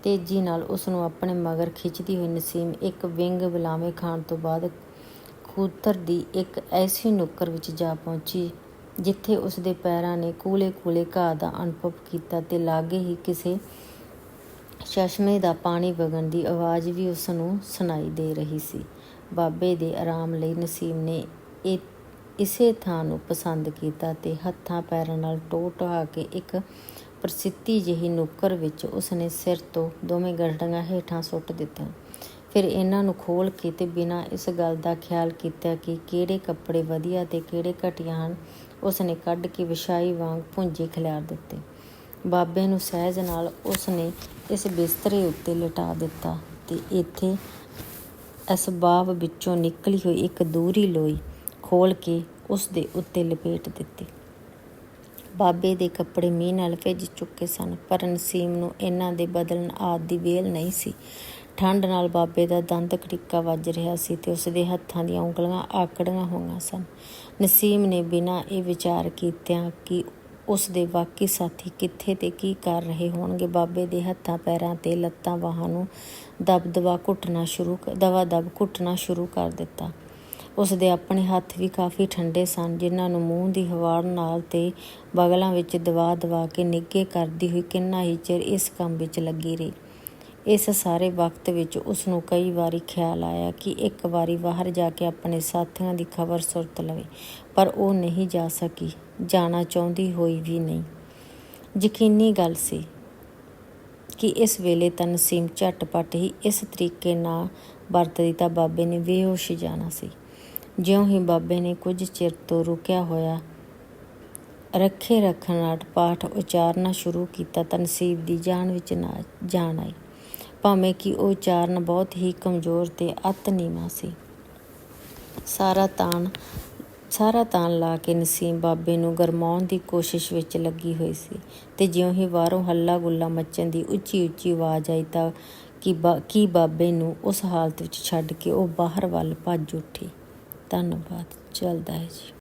ਤੇਜ਼ੀ ਨਾਲ ਉਸ ਨੂੰ ਆਪਣੇ ਮਗਰ ਖਿੱਚਦੀ ਹੋਈ ਨਸੀਮ ਇੱਕ ਵਿੰਗ ਬਲਾਵੇਂ ਖਾਣ ਤੋਂ ਬਾਅਦ ਖੂਤਰ ਦੀ ਇੱਕ ਐਸੀ ਨੁੱਕਰ ਵਿੱਚ ਜਾ ਪਹੁੰਚੀ, ਜਿੱਥੇ ਉਸ ਦੇ ਪੈਰਾਂ ਨੇ ਕੂਲੇ-ਕੂਲੇ ਘਾਹ ਦਾ ਅਨੁਭਵ ਕੀਤਾ ਤੇ ਲਾਗੇ ਹੀ ਕਿਸੇ ਚਸ਼ਮੇ ਦਾ ਪਾਣੀ ਵਗਣ ਦੀ ਆਵਾਜ਼ ਵੀ ਉਸ ਨੂੰ ਸੁਣਾਈ ਦੇ ਰਹੀ ਸੀ। ਬਾਬੇ ਦੇ ਆਰਾਮ ਲਈ ਨਸੀਮ ਨੇ ਇਸੇ ਥਾਂ ਨੂੰ ਪਸੰਦ ਕੀਤਾ ਤੇ ਹੱਥਾਂ ਪੈਰਾਂ ਨਾਲ ਟੋਹ ਢਹਾ ਕੇ ਇੱਕ ਪ੍ਰਸਿੱਧੀ ਜਿਹੀ ਨੁੱਕਰ ਵਿੱਚ ਉਸਨੇ ਸਿਰ ਤੋਂ ਦੋਵੇਂ ਗਰਦਨਾਂ ਹੇਠਾਂ ਸੁੱਟ ਦਿੱਤੀਆਂ। ਫਿਰ ਇਹਨਾਂ ਨੂੰ ਖੋਲ੍ਹ ਕੇ ਤੇ ਬਿਨਾਂ ਇਸ ਗੱਲ ਦਾ ਖਿਆਲ ਕੀਤਾ ਕਿ ਕਿਹੜੇ ਕੱਪੜੇ ਵਧੀਆ ਤੇ ਕਿਹੜੇ ਘਟੀਆ ਹਨ, ਉਸਨੇ ਕੱਢ ਕੇ ਵਿਛਾਈ ਵਾਂਗ ਭੁੰਜੇ ਖਿਲਾਰ ਦਿੱਤੇ। ਬਾਬੇ ਨੂੰ ਸਹਿਜ ਨਾਲ ਉਸਨੇ ਇਸ ਬਿਸਤਰੇ ਉੱਤੇ ਲਿਟਾ ਦਿੱਤਾ ਤੇ ਇੱਥੇ ਅਸਬਾਬ ਵਿੱਚੋਂ ਨਿਕਲੀ ਹੋਈ ਇੱਕ ਦੂਰੀ ਲੋਈ। ਖੋਲ ਕੇ ਉਸ ਦੇ ਉੱਤੇ ਲਪੇਟ ਦਿੱਤੀ। ਬਾਬੇ ਦੇ ਕੱਪੜੇ ਮੀਂਹ ਨਾਲ ਭਿੱਜ ਚੁੱਕੇ ਸਨ, ਪਰ ਨਸੀਮ ਨੂੰ ਇਹਨਾਂ ਦੇ ਬਦਲਣ ਆਦ ਦੀ ਵੇਲ ਨਹੀਂ ਸੀ। ਠੰਡ ਨਾਲ ਬਾਬੇ ਦਾ ਦੰਦ ਖੜਿੱਕਾ ਵੱਜ ਰਿਹਾ ਸੀ ਤੇ ਉਸ ਦੇ ਹੱਥਾਂ ਦੀਆਂ ਉਂਗਲਾਂ ਆਕੜੀਆਂ ਹੋਈਆਂ ਸਨ। ਨਸੀਮ ਨੇ ਬਿਨਾਂ ਇਹ ਵਿਚਾਰ ਕੀਤਿਆਂ ਕਿ ਉਸ ਦੇ ਵਾਕੀ ਸਾਥੀ ਕਿੱਥੇ ਤੇ ਕੀ ਕਰ ਰਹੇ ਹੋਣਗੇ, ਬਾਬੇ ਦੇ ਹੱਥਾਂ ਪੈਰਾਂ ਤੇ ਲੱਤਾਂ ਬਾਹਾਂ ਨੂੰ ਦਬਦਬਾ ਘੁੱਟਣਾ ਸ਼ੁਰੂ ਦਵਾ ਦਬ ਘੁੱਟਣਾ ਸ਼ੁਰੂ ਕਰ ਦਿੱਤਾ। ਉਸ ਦੇ ਆਪਣੇ ਹੱਥ ਵੀ ਕਾਫੀ ਠੰਡੇ ਸਨ, ਜਿਨ੍ਹਾਂ ਨੂੰ ਮੂੰਹ ਦੀ ਹਵਾੜ ਨਾਲ ਤੇ ਬਗਲਾਂ ਵਿੱਚ ਦਵਾ ਦਵਾ ਕੇ ਨਿੱਘੇ ਕਰਦੀ ਹੋਈ ਕਿੰਨਾ ਹੀ ਚਿਰ ਇਸ ਕੰਮ ਵਿੱਚ ਲੱਗੀ ਰਹੀ। ਇਸ ਸਾਰੇ ਵਕਤ ਵਿੱਚ ਉਸ ਨੂੰ ਕਈ ਵਾਰੀ ਖਿਆਲ ਆਇਆ ਕਿ ਇੱਕ ਵਾਰੀ ਬਾਹਰ ਜਾ ਕੇ ਆਪਣੇ ਸਾਥੀਆਂ ਦੀ ਖਬਰ ਸੁਰਤ ਲਵੇ, ਪਰ ਉਹ ਨਹੀਂ ਜਾ ਸਕੀ, ਜਾਣਾ ਚਾਹੁੰਦੀ ਹੋਈ ਵੀ ਨਹੀਂ। ਯਕੀਨੀ ਗੱਲ ਸੀ ਕਿ ਇਸ ਵੇਲੇ ਤਨਸੀਮ ਨਸੀਮ ਝਟਪਟ ਹੀ ਇਸ ਤਰੀਕੇ ਨਾਲ ਵਰਤਦੀ ਤਾਂ ਬਾਬੇ ਨੇ ਬੇਹੋਸ਼ ਜਾਣਾ ਸੀ। ਜਿਉਂ ਹੀ ਬਾਬੇ ਨੇ ਕੁਝ ਚਿਰ ਤੋਂ ਰੁਕਿਆ ਹੋਇਆ, ਰੱਖੇ ਰੱਖਣ ਪਾਠ ਉਚਾਰਨਾ ਸ਼ੁਰੂ ਕੀਤਾ, ਤਾਂ ਨਸੀਬ ਦੀ ਜਾਨ ਵਿੱਚ ਨਾ ਜਾਣ ਆਈ। ਭਾਵੇਂ ਕਿ ਉਹ ਉਚਾਰਨ ਬਹੁਤ ਹੀ ਕਮਜ਼ੋਰ ਤੇ ਅਤ ਨੀਵਾਂ ਸੀ। ਸਾਰਾ ਤਾਣ ਸਾਰਾ ਤਾਣ ਲਾ ਕੇ ਨਸੀਮ ਬਾਬੇ ਨੂੰ ਗਰਮਾਉਣ ਦੀ ਕੋਸ਼ਿਸ਼ ਵਿੱਚ ਲੱਗੀ ਹੋਈ ਸੀ ਤੇ ਜਿਉਂ ਹੀ ਬਾਹਰੋਂ ਹੱਲਾ ਗੁੱਲਾ ਮੱਚਣ ਦੀ ਉੱਚੀ ਉੱਚੀ ਆਵਾਜ਼ ਆਈ, ਤਾਂ ਕਿ ਕੀ ਬਾਬੇ ਨੂੰ ਉਸ ਹਾਲਤ ਵਿੱਚ ਛੱਡ ਕੇ ਉਹ ਬਾਹਰ ਵੱਲ ਭੱਜ ਉੱਠੀ। ਧੰਨਵਾਦ ਚੱਲਦਾ ਹੈ ਜੀ।